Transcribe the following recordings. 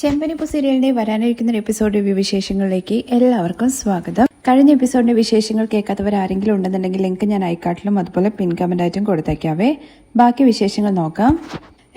ചെമ്പനിപ്പു സീരിയലിന്റെ വരാനിരിക്കുന്ന episode review വിശേഷങ്ങളിലേക്ക് എല്ലാവർക്കും സ്വാഗതം. കഴിഞ്ഞ എപ്പിസോഡിന്റെ വിശേഷങ്ങൾ കേൾക്കാത്തവർ ആരെങ്കിലും ഉണ്ടെന്നുണ്ടെങ്കിൽ ലിങ്ക് ഞാൻ ഐക്കാട്ടിലും അതുപോലെ പിൻ കമന്റായിട്ടും കൊടുത്തേക്കാവേ. ബാക്കി വിശേഷങ്ങൾ നോക്കാം.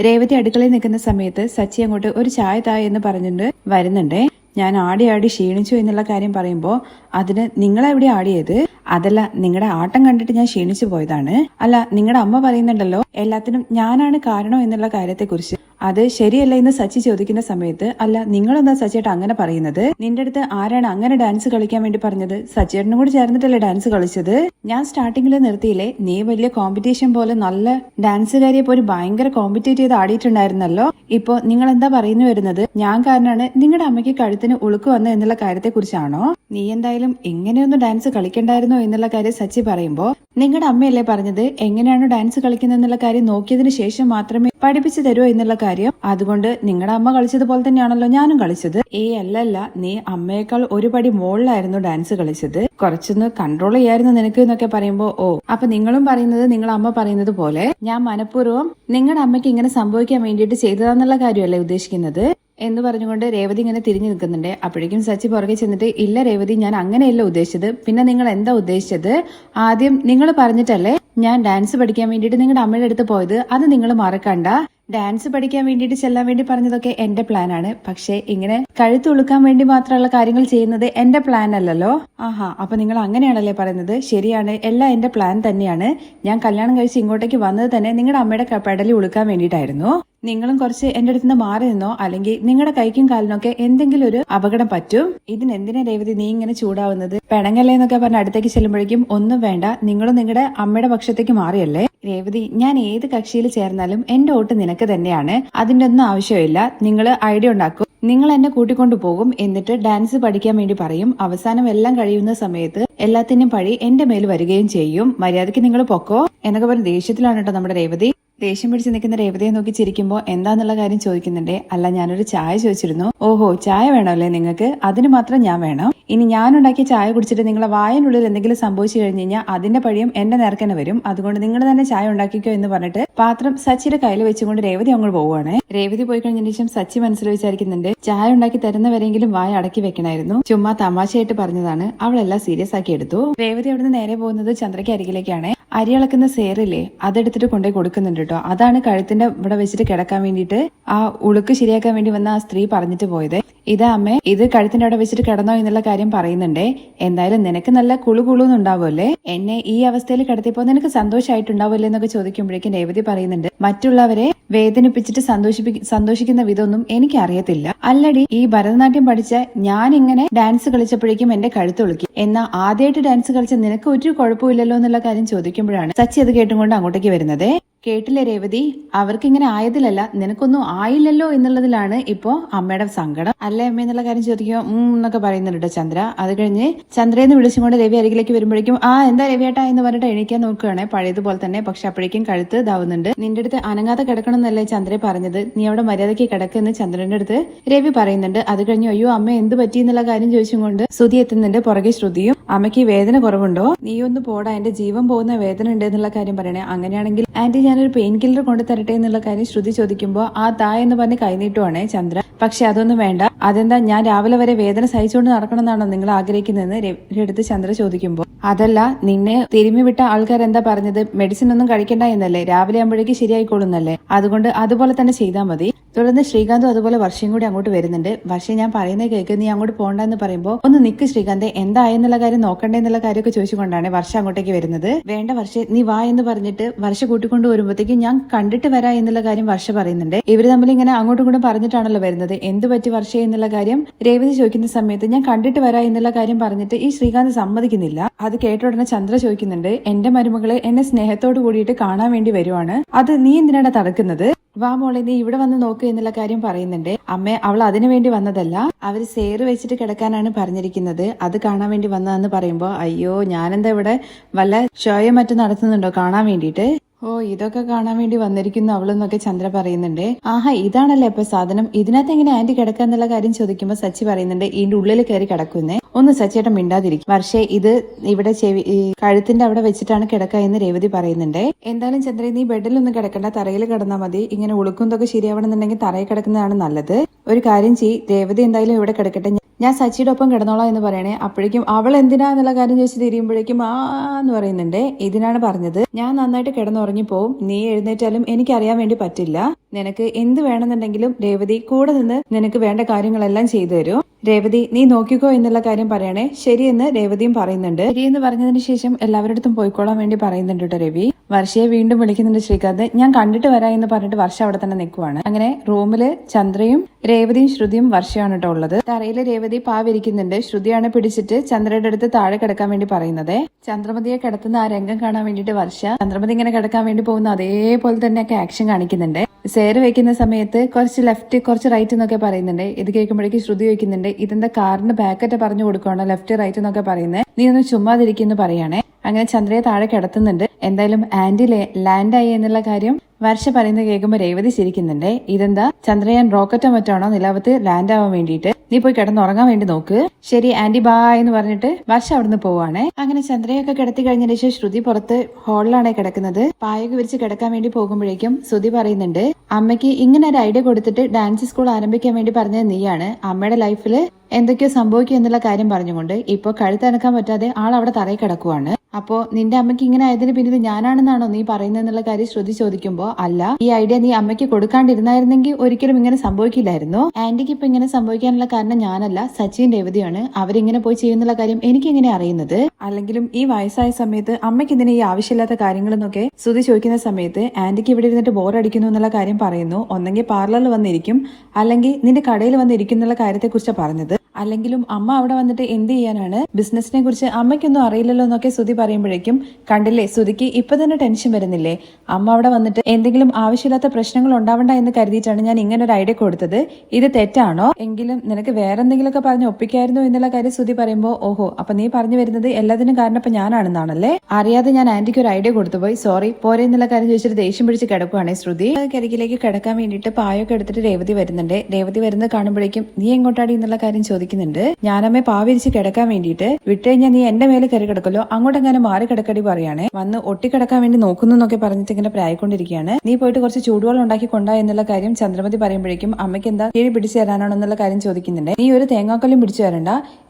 രേവതി അടുക്കളയിൽ നിൽക്കുന്ന സമയത്ത് സച്ചി അങ്ങോട്ട് ഒരു ചായ താ എന്ന് പറഞ്ഞിട്ട് വരുന്നുണ്ട്. ഞാൻ ആടി ആടി ക്ഷീണിച്ചു എന്നുള്ള കാര്യം പറയുമ്പോൾ അതിന് നിങ്ങളെവിടെ ആടിയത്? അതല്ല നിങ്ങളുടെ ആട്ടം കണ്ടിട്ട് ഞാൻ ക്ഷീണിച്ചു പോയതാണ്. അല്ല നിങ്ങളുടെ അമ്മ പറയുന്നുണ്ടല്ലോ എല്ലാത്തിനും ഞാനാണ് കാരണം എന്നുള്ള കാര്യത്തെക്കുറിച്ച്. അത് ശരിയല്ല എന്ന് സച്ചി ചോദിക്കുന്ന സമയത്ത് അല്ല നിങ്ങളെന്താ സച്ചിയേട്ട അങ്ങനെ പറയുന്നത്? നിന്റെ അടുത്ത് ആരാണ് അങ്ങനെ ഡാൻസ് കളിക്കാൻ വേണ്ടി പറഞ്ഞത്? സച്ചിയേട്ടനും കൂടി ചേർന്നിട്ടല്ലേ ഡാൻസ് കളിച്ചത്? ഞാൻ സ്റ്റാർട്ടിങ്ങിൽ നിർത്തിയില്ലേ നീ വലിയ കോമ്പറ്റീഷൻ പോലെ നല്ല ഡാൻസുകാരിയെ പോലും ഭയങ്കര കോമ്പറ്റേറ്റ് ചെയ്ത് ആടിയിട്ടുണ്ടായിരുന്നല്ലോ? ഇപ്പോ നിങ്ങൾ എന്താ പറയുന്നു വരുന്നത്? ഞാൻ കാരണമാണ് നിങ്ങളുടെ അമ്മയ്ക്ക് കഴുത്തിന് ഉളുക്ക് വന്നു എന്നുള്ള കാര്യത്തെ കുറിച്ചാണോ നീ എന്തായാലും എങ്ങനെയൊന്നും ഡാൻസ് കളിക്കണ്ടായിരുന്നോ എന്നുള്ള കാര്യം സച്ചി പറയുമ്പോ നിങ്ങളുടെ അമ്മയല്ലേ പറഞ്ഞത്? എങ്ങനെയാണ് ഡാൻസ് കളിക്കുന്നത് എന്നുള്ള കാര്യം നോക്കിയതിനു ശേഷം മാത്രമേ പഠിപ്പിച്ചു തരുമോ എന്നുള്ള കാര്യം അതുകൊണ്ട് നിങ്ങളുടെ അമ്മ കളിച്ചതുപോലെ തന്നെയാണല്ലോ ഞാനും കളിച്ചത്. ഏ അല്ലല്ല. നീ അമ്മയേക്കാൾ ഒരുപടി മുകളിലായിരുന്നു ഡാൻസ് കളിച്ചത്. കുറച്ചൊന്ന് കൺട്രോൾ ചെയ്യായിരുന്നു നിനക്ക് എന്നൊക്കെ പറയുമ്പോ ഓ. അപ്പൊ നിങ്ങളും പറയുന്നത് നിങ്ങളുടെ അമ്മ പറയുന്നത് പോലെ ഞാൻ മനഃപൂർവം നിങ്ങളുടെ അമ്മയ്ക്ക് ഇങ്ങനെ സംഭവിക്കാൻ വേണ്ടിയിട്ട് ചെയ്തതാന്നുള്ള കാര്യമല്ലേ ഉദ്ദേശിക്കുന്നത്? എന്ന് പറഞ്ഞുകൊണ്ട് രേവതി ഇങ്ങനെ തിരിഞ്ഞു നിൽക്കുന്നുണ്ട്. അപ്പോഴേക്കും സച്ചി പുറകെ ചെന്നിട്ട് ഇല്ല രേവതി ഞാൻ അങ്ങനെയല്ല ഉദ്ദേശിച്ചത്. പിന്നെ നിങ്ങൾ എന്താ ഉദ്ദേശിച്ചത്? ആദ്യം നിങ്ങൾ പറഞ്ഞിട്ടല്ലേ ഞാൻ ഡാൻസ് പഠിക്കാൻ വേണ്ടിയിട്ട് നിങ്ങളുടെ അമ്മയുടെ അടുത്ത് പോയത്? അത് നിങ്ങൾ മറക്കണ്ട. ഡാൻസ് പഠിക്കാൻ വേണ്ടിയിട്ട് ചെല്ലാൻ വേണ്ടി പറഞ്ഞതൊക്കെ എന്റെ പ്ലാനാണ് പക്ഷേ ഇങ്ങനെ കഴുത്തുളുക്കാൻ വേണ്ടി മാത്രമുള്ള കാര്യങ്ങൾ ചെയ്യുന്നത് എന്റെ പ്ലാൻ അല്ലല്ലോ. ആഹാ അപ്പൊ നിങ്ങൾ അങ്ങനെയാണല്ലേ പറയുന്നത്? ശരിയാണ് എല്ലാം എന്റെ പ്ലാൻ തന്നെയാണ്. ഞാൻ കല്യാണം കഴിച്ച് ഇങ്ങോട്ടേക്ക് വന്നത് തന്നെ നിങ്ങളുടെ അമ്മയുടെ പെടലി ഉളുക്കാൻ വേണ്ടിയിട്ടായിരുന്നു. നിങ്ങളും കുറച്ച് എന്റെ അടുത്ത് നിന്ന് മാറി നിന്നോ? അല്ലെങ്കിൽ നിങ്ങളുടെ കൈക്കും കാലിനൊക്കെ എന്തെങ്കിലും ഒരു അപകടം പറ്റും? ഇതിനെന്തിനാ രേവതി നീ ഇങ്ങനെ ചൂടാവുന്നത്? പെണങ്ങല്ലേ എന്നൊക്കെ പറഞ്ഞ് അടുത്തേക്ക് ചെല്ലുമ്പോഴേക്കും ഒന്നും വേണ്ട നിങ്ങളും നിങ്ങളുടെ അമ്മയുടെ പക്ഷത്തേക്ക് മാറിയല്ലേ? രേവതി ഞാൻ ഏത് കക്ഷിയിൽ ചേർന്നാലും എന്റെ വോട്ട് നിനക്ക് തന്നെയാണ്. അതിന്റെ ഒന്നും ആവശ്യമില്ല. നിങ്ങൾ ഐഡിയ ഉണ്ടാക്കും. നിങ്ങൾ എന്നെ കൂട്ടിക്കൊണ്ടു പോകും. എന്നിട്ട് ഡാൻസ് പഠിക്കാൻ വേണ്ടി പറയും. അവസാനം എല്ലാം കഴിയുന്ന സമയത്ത് എല്ലാത്തിനും പഴി എന്റെ മേൽ വരികയും ചെയ്യും. മര്യാദയ്ക്ക് നിങ്ങൾ പൊക്കോ? എന്നൊക്കെ പറഞ്ഞ ദേഷ്യത്തിലാണ് കേട്ടോ നമ്മുടെ രേവതി. ദേഷ്യം പിടിച്ച് നിൽക്കുന്ന രേവതയെ നോക്കി ചിരിക്കുമ്പോൾ എന്താന്നുള്ള കാര്യം ചോദിക്കുന്നുണ്ടേ? അല്ല ഞാനൊരു ചായ ചോദിച്ചിരുന്നു. ഓഹോ ചായ വേണമല്ലേ നിങ്ങൾക്ക്? അതിന് മാത്രം ഞാൻ വേണം. ഇനി ഞാൻ ഉണ്ടാക്കിയ ചായ കുടിച്ചിട്ട് നിങ്ങളെ വായനുള്ളിൽ എന്തെങ്കിലും സംഭവിച്ചു കഴിഞ്ഞ് കഴിഞ്ഞാൽ അതിന്റെ പഴിയും എന്റെ നേർക്കനെ വരും. അതുകൊണ്ട് നിങ്ങൾ തന്നെ ചായ ഉണ്ടാക്കിക്കോ എന്ന് പറഞ്ഞിട്ട് പാത്രം സച്ചിയുടെ കയ്യിൽ വെച്ചുകൊണ്ട് രേവതി അങ്ങോട്ട് പോവുകയാണ്. രേവതി പോയി കഴിഞ്ഞതിന് ശേഷം സച്ചി മനസ്സിൽ വിചാരിക്കുന്നുണ്ട് ചായ ഉണ്ടാക്കി തരുന്നവരെങ്കിലും വായ അടക്കി വെക്കണമായിരുന്നു ചുമ്മാ തമാശയായിട്ട് പറഞ്ഞതാണ്. അവളെല്ലാം സീരിയസ് ആക്കി എടുത്തു. രേവതി അവിടുന്ന് നേരെ പോകുന്നത് ചന്ദ്രയ്ക്ക് അരികിലേക്കാണ്. അരി അളക്കുന്ന സേറില്ലേ അതെടുത്തിട്ട് കൊണ്ടുപോയി കൊടുക്കുന്നുണ്ട് കേട്ടോ അതാണ് കഴുത്തിന്റെ ഇവിടെ വെച്ചിട്ട് കിടക്കാൻ വേണ്ടിയിട്ട് ആ ഉളുക്ക് ശരിയാക്കാൻ വേണ്ടി വന്ന ആ സ്ത്രീ പറഞ്ഞിട്ട് പോയത്. ഇതാ അമ്മേ ഇത് കഴുത്തിന്റെ അവിടെ വെച്ചിട്ട് കിടന്നോ എന്നുള്ള കാര്യം പറയുന്നുണ്ടേ. എന്തായാലും നിനക്ക് നല്ല കുളു കുളുന്നുണ്ടാവുമല്ലേ എന്നെ ഈ അവസ്ഥയിൽ കിടത്തിയപ്പോ നിനക്ക് സന്തോഷമായിട്ടുണ്ടാവുമല്ലേ എന്നൊക്കെ ചോദിക്കുമ്പോഴേക്കും രേവതി പറയുന്നുണ്ട്. മറ്റുള്ളവരെ വേദനിപ്പിച്ചിട്ട് സന്തോഷിപ്പി സന്തോഷിക്കുന്ന വിധമൊന്നും എനിക്ക് അറിയത്തില്ല അല്ലടി ഈ ഭരതനാട്യം പഠിച്ച ഞാൻ ഇങ്ങനെ ഡാൻസ് കളിച്ചപ്പോഴേക്കും എന്റെ കഴുത്തൊളുക്കി എന്നാ ആദ്യമായിട്ട് ഡാൻസ് കളിച്ച നിനക്ക് ഒരു കുഴപ്പമില്ലല്ലോ എന്നുള്ള കാര്യം ചോദിക്കുമ്പോഴാണ് സച്ചി അത് കേട്ടുകൊണ്ട് അങ്ങോട്ടേക്ക് വരുന്നത്. കേട്ടില്ലേ രേവതി? അവർക്ക് ഇങ്ങനെ ആയതിലല്ല നിനക്കൊന്നും ആയില്ലല്ലോ എന്നുള്ളതിലാണ് ഇപ്പോ അമ്മയുടെ സങ്കടം. അല്ലേ അമ്മ എന്നുള്ള കാര്യം ചോദിക്കോ ഉം എന്നൊക്കെ പറയുന്നുണ്ട് ചന്ദ്ര. അത് കഴിഞ്ഞ് ചന്ദ്രയെന്ന് വിളിച്ചുകൊണ്ട് രവി അരികിലേക്ക് വരുമ്പോഴേക്കും ആ എന്താ രവിയേട്ടാ? എന്ന് പറഞ്ഞിട്ട് എണീക്കാൻ നോക്കുകയാണ്. പഴയതുപോലെ തന്നെ പക്ഷെ അപ്പോഴേക്കും കഴുത്ത് ഇതാവുന്നുണ്ട്. നിന്റെ അടുത്ത് അനങ്ങാതെ കിടക്കണം എന്നല്ലേ ചന്ദ്രയെ പറഞ്ഞത്? നീ അവിടെ മര്യാദയ്ക്ക് കിടക്കെന്ന് ചന്ദ്രന്റെ അടുത്ത് രവി പറയുന്നുണ്ട്. അത് കഴിഞ്ഞ് അയ്യോ അമ്മ എന്ത് പറ്റി? എന്നുള്ള കാര്യം ചോദിച്ചും കൊണ്ട് ശ്രുതി എത്തുന്നുണ്ട്. പുറകെ ശ്രുതിയും അമ്മയ്ക്ക് വേദന കുറവുണ്ടോ? നീ ഒന്ന് പോടാ എന്റെ ജീവൻ പോകുന്ന വേദന ഉണ്ട് എന്നുള്ള കാര്യം പറയണേ. അങ്ങനെയാണെങ്കിൽ ആന്റി ഞാനൊരു പെയിൻ കില്ലർ കൊണ്ട് തരട്ടെ എന്നുള്ള കാര്യം ശ്രുതി ചോദിക്കുമ്പോൾ ആ താ എന്ന് പറഞ്ഞ് കൈനീട്ടുവാണേ ചന്ദ്ര. പക്ഷെ അതൊന്നും വേണ്ട. അതെന്താ ഞാൻ രാവിലെ വരെ വേദന സഹിച്ചുകൊണ്ട് നടക്കണമെന്നാണോ നിങ്ങൾ ആഗ്രഹിക്കുന്നതെന്ന് രവിയുടെ ചന്ദ്ര ചോദിക്കുമ്പോൾ അതല്ല നിന്നെ തിരുമ്മി വിട്ട ആൾക്കാർ എന്താ പറഞ്ഞത്? മെഡിസിൻ ഒന്നും കഴിക്കണ്ട എന്നല്ലേ? രാവിലെ ആകുമ്പോഴേക്ക് ശരിയായിക്കോളുന്നല്ലേ അതുകൊണ്ട് അതുപോലെ തന്നെ ചെയ്താൽ മതി. തുടർന്ന് ശ്രീകാന്തും അതുപോലെ വർഷയും കൂടി അങ്ങോട്ട് വരുന്നുണ്ട്. വർഷ ഞാൻ പറയുന്നത് കേൾക്ക് നീ അങ്ങോട്ട് പോകണ്ട എന്ന് പറയുമ്പോൾ ഒന്ന് നിക്ക് ശ്രീകാന്തെ എന്തായെന്നുള്ള കാര്യം നോക്കണ്ടേ എന്നുള്ള കാര്യമൊക്കെ ചോദിച്ചുകൊണ്ടാണ് വർഷ അങ്ങോട്ടേക്ക് വരുന്നത്. വേണ്ട വർഷ നീ വാ എന്ന് പറഞ്ഞിട്ട് വർഷ കൂട്ടിക്കൊണ്ട് വരുമ്പോഴത്തേക്കും ഞാൻ കണ്ടിട്ട് വരാ എന്നുള്ള കാര്യം വർഷ പറയുന്നുണ്ട്. ഇവർ തമ്മിൽ ഇങ്ങനെ അങ്ങോട്ടും ഇങ്ങോട്ടും പറഞ്ഞിട്ടാണല്ലോ വരുന്നത്. എന്ത് പറ്റി വർഷ എന്നുള്ള കാര്യം രേവതി ചോദിക്കുന്ന സമയത്ത് ഞാൻ കണ്ടിട്ട് വരാ എന്നുള്ള കാര്യം പറഞ്ഞിട്ട് ഈ ശ്രീകാന്ത് സമ്മതിക്കുന്നില്ല. അത് കേട്ട ഉടനെ ചന്ദ്ര ചോദിക്കുന്നുണ്ട് എന്റെ മരുമകളെ എന്നെ സ്നേഹത്തോട് കൂടിയിട്ട് കാണാൻ വേണ്ടി വരുവാണ്. അത് നീ എന്തിനാണ് തടക്കുന്നത്? വാ മോളെ നീ ഇവിടെ വന്ന് നോക്ക് എന്നുള്ള കാര്യം പറയുന്നുണ്ട്. അമ്മ അവൾ അതിനു വേണ്ടി വന്നതല്ല. അവർ സേറ് വെച്ചിട്ട് കിടക്കാനാണ് പറഞ്ഞിരിക്കുന്നത്. അത് കാണാൻ വേണ്ടി വന്നതെന്ന് പറയുമ്പോ അയ്യോ ഞാനെന്താ ഇവിടെ വല്ല ഷോയോ മറ്റും നടത്തുന്നുണ്ടോ? കാണാൻ വേണ്ടിയിട്ട്. ഓ ഇതൊക്കെ കാണാൻ വേണ്ടി വന്നിരിക്കുന്നു അവളെന്നൊക്കെ ചന്ദ്ര പറയുന്നുണ്ട്. ആഹാ ഇതാണല്ലേ ഇപ്പൊ സാധനം? ഇതിനകത്ത് എങ്ങനെ ആന്റി കിടക്കുക എന്നുള്ള കാര്യം ചോദിക്കുമ്പോൾ സച്ചി പറയുന്നുണ്ട് ഇതിന്റെ ഉള്ളിൽ കയറി കിടക്കുന്നേ. ഒന്ന് സച്ചേട്ടൻ മിണ്ടാതിരിക്കും. വർഷേ ഇത് ഇവിടെ ചെവി കഴുത്തിന്റെ അവിടെ വെച്ചിട്ടാണ് കിടക്ക എന്ന് രേവതി പറയുന്നുണ്ട്. എന്തായാലും ചന്ദ്ര നീ ബെഡിലൊന്നും കിടക്കണ്ട തറയിൽ കിടന്നാൽ മതി. ഇങ്ങനെ ഉളുക്കുന്നതൊക്കെ ശരിയാവണമെന്നുണ്ടെങ്കിൽ തറയിൽ കിടക്കുന്നതാണ് നല്ലത്. ഒരു കാര്യം ചെയ് രേവതി എന്തായാലും ഇവിടെ കിടക്കട്ടെ. ഞാൻ സച്ചിയുടെ ഒപ്പം കിടന്നോളാം എന്ന് പറയണേ. അപ്പോഴേക്കും അവൾ എന്തിനാ എന്നുള്ള കാര്യം ചോദിച്ച് തിരിയുമ്പോഴേക്കും ആ എന്ന് പറയുന്നുണ്ട്. ഇതിനാണ് പറഞ്ഞത്. ഞാൻ നന്നായിട്ട് കിടന്നുറങ്ങി പോവും നീ എഴുന്നേറ്റാലും എനിക്കറിയാൻ വേണ്ടി പറ്റില്ല. നിനക്ക് എന്ത് വേണമെന്നുണ്ടെങ്കിലും രേവതി കൂടെ നിന്ന് നിനക്ക് വേണ്ട കാര്യങ്ങളെല്ലാം ചെയ്തു തരും. രേവതി നീ നോക്കിക്കോ എന്നുള്ള കാര്യം പറയണേ. ശരിയെന്ന് രേവതിയും പറയുന്നുണ്ട്. ശരിയെന്ന് പറഞ്ഞതിന് ശേഷം എല്ലാവരുടെ പോയിക്കോളാൻ വേണ്ടി പറയുന്നുണ്ട് കേട്ടോ രവി. വർഷയെ വീണ്ടും വിളിക്കുന്നുണ്ട് ശ്രീകാന്ത്. ഞാൻ കണ്ടിട്ട് വരാം എന്ന് പറഞ്ഞിട്ട് വർഷ അവിടെ തന്നെ നിൽക്കുവാണ്. അങ്ങനെ റൂമിൽ ചന്ദ്രയും രേവതിയും ശ്രുതിയും വർഷയാണ് കേട്ടോ ഉള്ളത്. തറയിൽ രേവതി പാവിരിക്കുന്നുണ്ട്. ശ്രുതിയാണ് പിടിച്ചിട്ട് ചന്ദ്രയുടെ അടുത്ത് താഴെ കിടക്കാൻ വേണ്ടി പറയുന്നത്. ചന്ദ്രമതിയെ കിടത്തുന്ന ആ രംഗം കാണാൻ വേണ്ടിട്ട് വർഷ ചന്ദ്രമതി ഇങ്ങനെ കിടക്കാൻ വേണ്ടി പോകുന്ന അതേപോലെ തന്നെയൊക്കെ ആക്ഷൻ കാണിക്കുന്നുണ്ട്. സേർ വെക്കുന്ന സമയത്ത് കുറച്ച് ലെഫ്റ്റ് കുറച്ച് റൈറ്റ് എന്നൊക്കെ പറയുന്നുണ്ട്. ഇത് കേൾക്കുമ്പോഴേക്ക് ശ്രുതി വയ്ക്കുന്നുണ്ട് ഇതെന്താ കാറിന്റെ ബാക്കറ്റ് പറഞ്ഞു കൊടുക്കുകയാണോ ലെഫ്റ്റ് റൈറ്റ് എന്നൊക്കെ പറയുന്നത് നീ ഒന്ന് ചുമ്മാതിരിക്കുന്നു പറയണേ. അങ്ങനെ ചന്ദ്രയെ താഴെ കിടത്തുന്നുണ്ട്. എന്തായാലും ആന്റി ആയി എന്നുള്ള കാര്യം വർഷ പറയുന്നത് കേൾക്കുമ്പോൾ രേവതി ചിരിക്കുന്നുണ്ട്. ഇതെന്താ? ചന്ദ്രയാൻ റോക്കറ്റോ മറ്റാണോ? നിലാവത്ത് ലാൻഡ് ആവാൻ വേണ്ടിയിട്ട്. നീ പോയി കിടന്നുറങ്ങാൻ വേണ്ടി നോക്ക്. ശരി ആന്റി ബായ് എന്ന് പറഞ്ഞിട്ട് വർഷ അവിടുന്ന് പോവാണ്. അങ്ങനെ ചന്ദ്രയൊക്കെ കിടത്തി കഴിഞ്ഞതിന് ശേഷം ശ്രുതി പുറത്ത് ഹാളിലാണ് കിടക്കുന്നത്. പായൊക്കെ വിരിച്ച് കിടക്കാൻ വേണ്ടി പോകുമ്പോഴേക്കും ശ്രുതി പറയുന്നുണ്ട് അമ്മയ്ക്ക് ഇങ്ങനെ ഒരു ഐഡിയ കൊടുത്തിട്ട് ഡാൻസ് സ്കൂൾ ആരംഭിക്കാൻ വേണ്ടി പറഞ്ഞത് നീയാണ്. അമ്മയുടെ ലൈഫിൽ എന്തൊക്കെയോ സംഭവിക്കും എന്നുള്ള കാര്യം പറഞ്ഞുകൊണ്ട് ഇപ്പൊ കഴുത്തനക്കാൻ പറ്റാതെ ആൾ അവിടെ തറയിൽ കിടക്കുവാണ്. അപ്പോ നിന്റെ അമ്മയ്ക്ക് ഇങ്ങനെ ആയതിന് പിന്നിൽ ഞാനാണെന്നാണോ നീ പറയുന്നത് എന്നുള്ള കാര്യം ശ്രുതി ചോദിക്കുമ്പോ അല്ല. ഈ ഐഡിയ നീ അമ്മയ്ക്ക് കൊടുക്കാണ്ടിരുന്നായിരുന്നെങ്കിൽ ഒരിക്കലും ഇങ്ങനെ സംഭവിക്കില്ലായിരുന്നു. ആന്റിക്ക് ഇപ്പൊ ഇങ്ങനെ സംഭവിക്കാനുള്ള കാരണം ഞാനല്ല സച്ചിൻ രേവതിയാണ്. അവരിങ്ങനെ പോയി ചെയ്യുന്നുള്ള കാര്യം എനിക്ക് എങ്ങനെ അറിയുന്നത്? അല്ലെങ്കിലും ഈ വയസ്സായ സമയത്ത് അമ്മയ്ക്ക് ഇതിന് ഈ ആവശ്യമില്ലാത്ത കാര്യങ്ങളെന്നൊക്കെ സ്തുതി ചോദിക്കുന്ന സമയത്ത് ആന്റിക്ക് ഇവിടെ ഇരുന്നിട്ട് ബോറടിക്കുന്നു എന്നുള്ള കാര്യം പറയുന്നു. ഒന്നെങ്കിൽ പാർലറിൽ വന്നിരിക്കും. അല്ലെങ്കിൽ നിന്റെ കടയിൽ വന്നിരിക്കും എന്നുള്ള കാര്യത്തെക്കുറിച്ച് പറഞ്ഞത്. അല്ലെങ്കിലും അമ്മ അവിടെ വന്നിട്ട് എന്ത് ചെയ്യാനാണ്? ബിസിനസിനെ കുറിച്ച് അമ്മയ്ക്കൊന്നും അറിയില്ലല്ലോ എന്നൊക്കെ സ്തുതി പറയുമ്പോഴേക്കും കണ്ടില്ലേ സ്തുതിക്ക് ഇപ്പൊ തന്നെ ടെൻഷൻ വരുന്നില്ലേ? അമ്മ അവിടെ വന്നിട്ട് എന്തെങ്കിലും ആവശ്യമില്ലാത്ത പ്രശ്നങ്ങൾ ഉണ്ടാവണ്ട എന്ന് കരുതിയിട്ടാണ് ഞാൻ ഇങ്ങനെ ഒരു ഐഡിയ കൊടുത്തത്. ഇത് തെറ്റാണോ? എങ്കിലും നിനക്ക് വേറെ എന്തെങ്കിലുമൊക്കെ പറഞ്ഞ് ഒപ്പിക്കായിരുന്നു എന്നുള്ള കാര്യം ശ്രുതി പറയുമ്പോൾ ഓഹോ അപ്പൊ നീ പറഞ്ഞു വരുന്നത് എല്ലാത്തിനും കാരണം ഇപ്പൊ ഞാനാണെന്നാണല്ലേ? അറിയാതെ ഞാൻ ആന്റിക്ക് ഒരു ഐഡിയ കൊടുത്തുപോയി സോറി പോരെ എന്നുള്ള കാര്യം ചോദിച്ചിട്ട് ദേഷ്യം പിടിച്ച് കിടക്കുവാണ് ശ്രുതി. കരികിലേക്ക് കിടക്കാൻ വേണ്ടിയിട്ട് പായൊക്കെ എടുത്തിട്ട് രേവതി വരുന്നുണ്ട്. രേവതി വരുന്നത് കാണുമ്പോഴേക്കും നീ എങ്ങോട്ടാടി എന്നുള്ള കാര്യം ചോദിക്കുന്നുണ്ട്. ഞാനമ്മേ പാവിരിച്ച് കിടക്കാൻ വേണ്ടിയിട്ട് വിട്ടുകഴിഞ്ഞാൽ നീ എന്റെ മേലെ കയറി കിടക്കല്ലോ അങ്ങോട്ടെങ്ങനെ മാറി കിടക്കടി പറയാണേ വന്ന് ഒട്ടിക്കിടക്കാൻ വേണ്ടി നോക്കുന്നു എന്നൊക്കെ പറഞ്ഞിട്ട് ഇങ്ങനെ പ്രായിക്കൊണ്ടിരിക്കുകയാണ്. നീ പോയിട്ട് കുറച്ച് ചൂടുവെള്ളം ഉണ്ടാക്കി കൊണ്ടാ എന്നുള്ള കാര്യം ചന്ദ്രമതി പറയുമ്പോഴേക്കും അമ്മയ്ക്ക് എന്താ കീഴ് പിടിച്ചു തരാനാണോ എന്നുള്ള കാര്യം ചോദിക്കുന്നുണ്ട്. നീ ഒരു തേങ്ങാക്കൊല്ലും പിടിച്ചു തരണ്ട.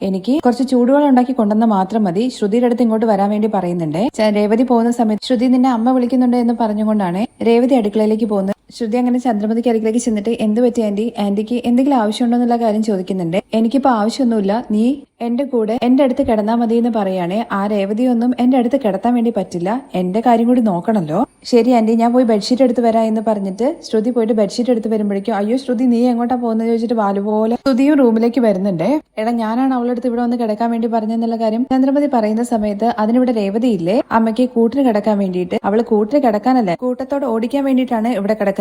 എനിക്ക് കുറച്ച് ചൂടുവെള്ളം ഉണ്ടാക്കി കൊണ്ടുവന്ന മാത്രം മതി. ശ്രുതിയുടെ അടുത്ത് ഇങ്ങോട്ട് വരാൻ വേണ്ടി പറയുന്നുണ്ട്. രേവതി പോകുന്ന സമയത്ത് ശ്രുതി നിന്നെ അമ്മ വിളിക്കുന്നുണ്ട് എന്ന് പറഞ്ഞുകൊണ്ടാണ് രേവതി അടുക്കളയിലേക്ക് പോകുന്നത്. ശ്രുതി അങ്ങനെ ചന്ദ്രമതിക്ക് അരികിലേക്ക് ചെന്നിട്ട് എന്ത് പറ്റി ആന്റി? ആന്റിക്ക് എന്തെങ്കിലും ആവശ്യമുണ്ടോ എന്നുള്ള കാര്യം ചോദിക്കുന്നുണ്ട്. എനിക്കിപ്പോ ആവശ്യമൊന്നുമില്ല. നീ എന്റെ കൂടെ എന്റെ അടുത്ത് കിടന്നാ മതി എന്ന് പറയുകയാണെ ആ രേവതിയൊന്നും എന്റെ അടുത്ത് കിടത്താൻ വേണ്ടി പറ്റില്ല. എന്റെ കാര്യം കൂടി നോക്കണല്ലോ. ശരി ആന്റി ഞാൻ പോയി ബെഡ്ഷീറ്റ് എടുത്ത് വരാം എന്ന് പറഞ്ഞിട്ട് ശ്രുതി പോയിട്ട് ബെഡ്ഷീറ്റ് എടുത്ത് വരുമ്പോഴേക്കും അയ്യോ ശ്രുതി നീ എങ്ങോട്ടാ പോകുന്നത് ചോദിച്ചിട്ട് വാലുപോലെ ശ്രുതിയും റൂമിലേക്ക് വരുന്നുണ്ട്. എടാ ഞാനാണ് അവളുടെ അടുത്ത് ഇവിടെ വന്ന് കിടക്കാൻ വേണ്ടി പറഞ്ഞെന്നുള്ള കാര്യം ചന്ദ്രമതി പറയുന്ന സമയത്ത് അതിനിവിടെ രേവതി ഇല്ലേ അമ്മയ്ക്ക് കൂട്ടിന് കിടക്കാൻ വേണ്ടിയിട്ട്. അവൾ കൂട്ടിന് കിടക്കാനല്ലേ കൂട്ടത്തോടെ ഓടിക്കാൻ വേണ്ടിയിട്ടാണ് ഇവിടെ കിടക്കുന്നത്.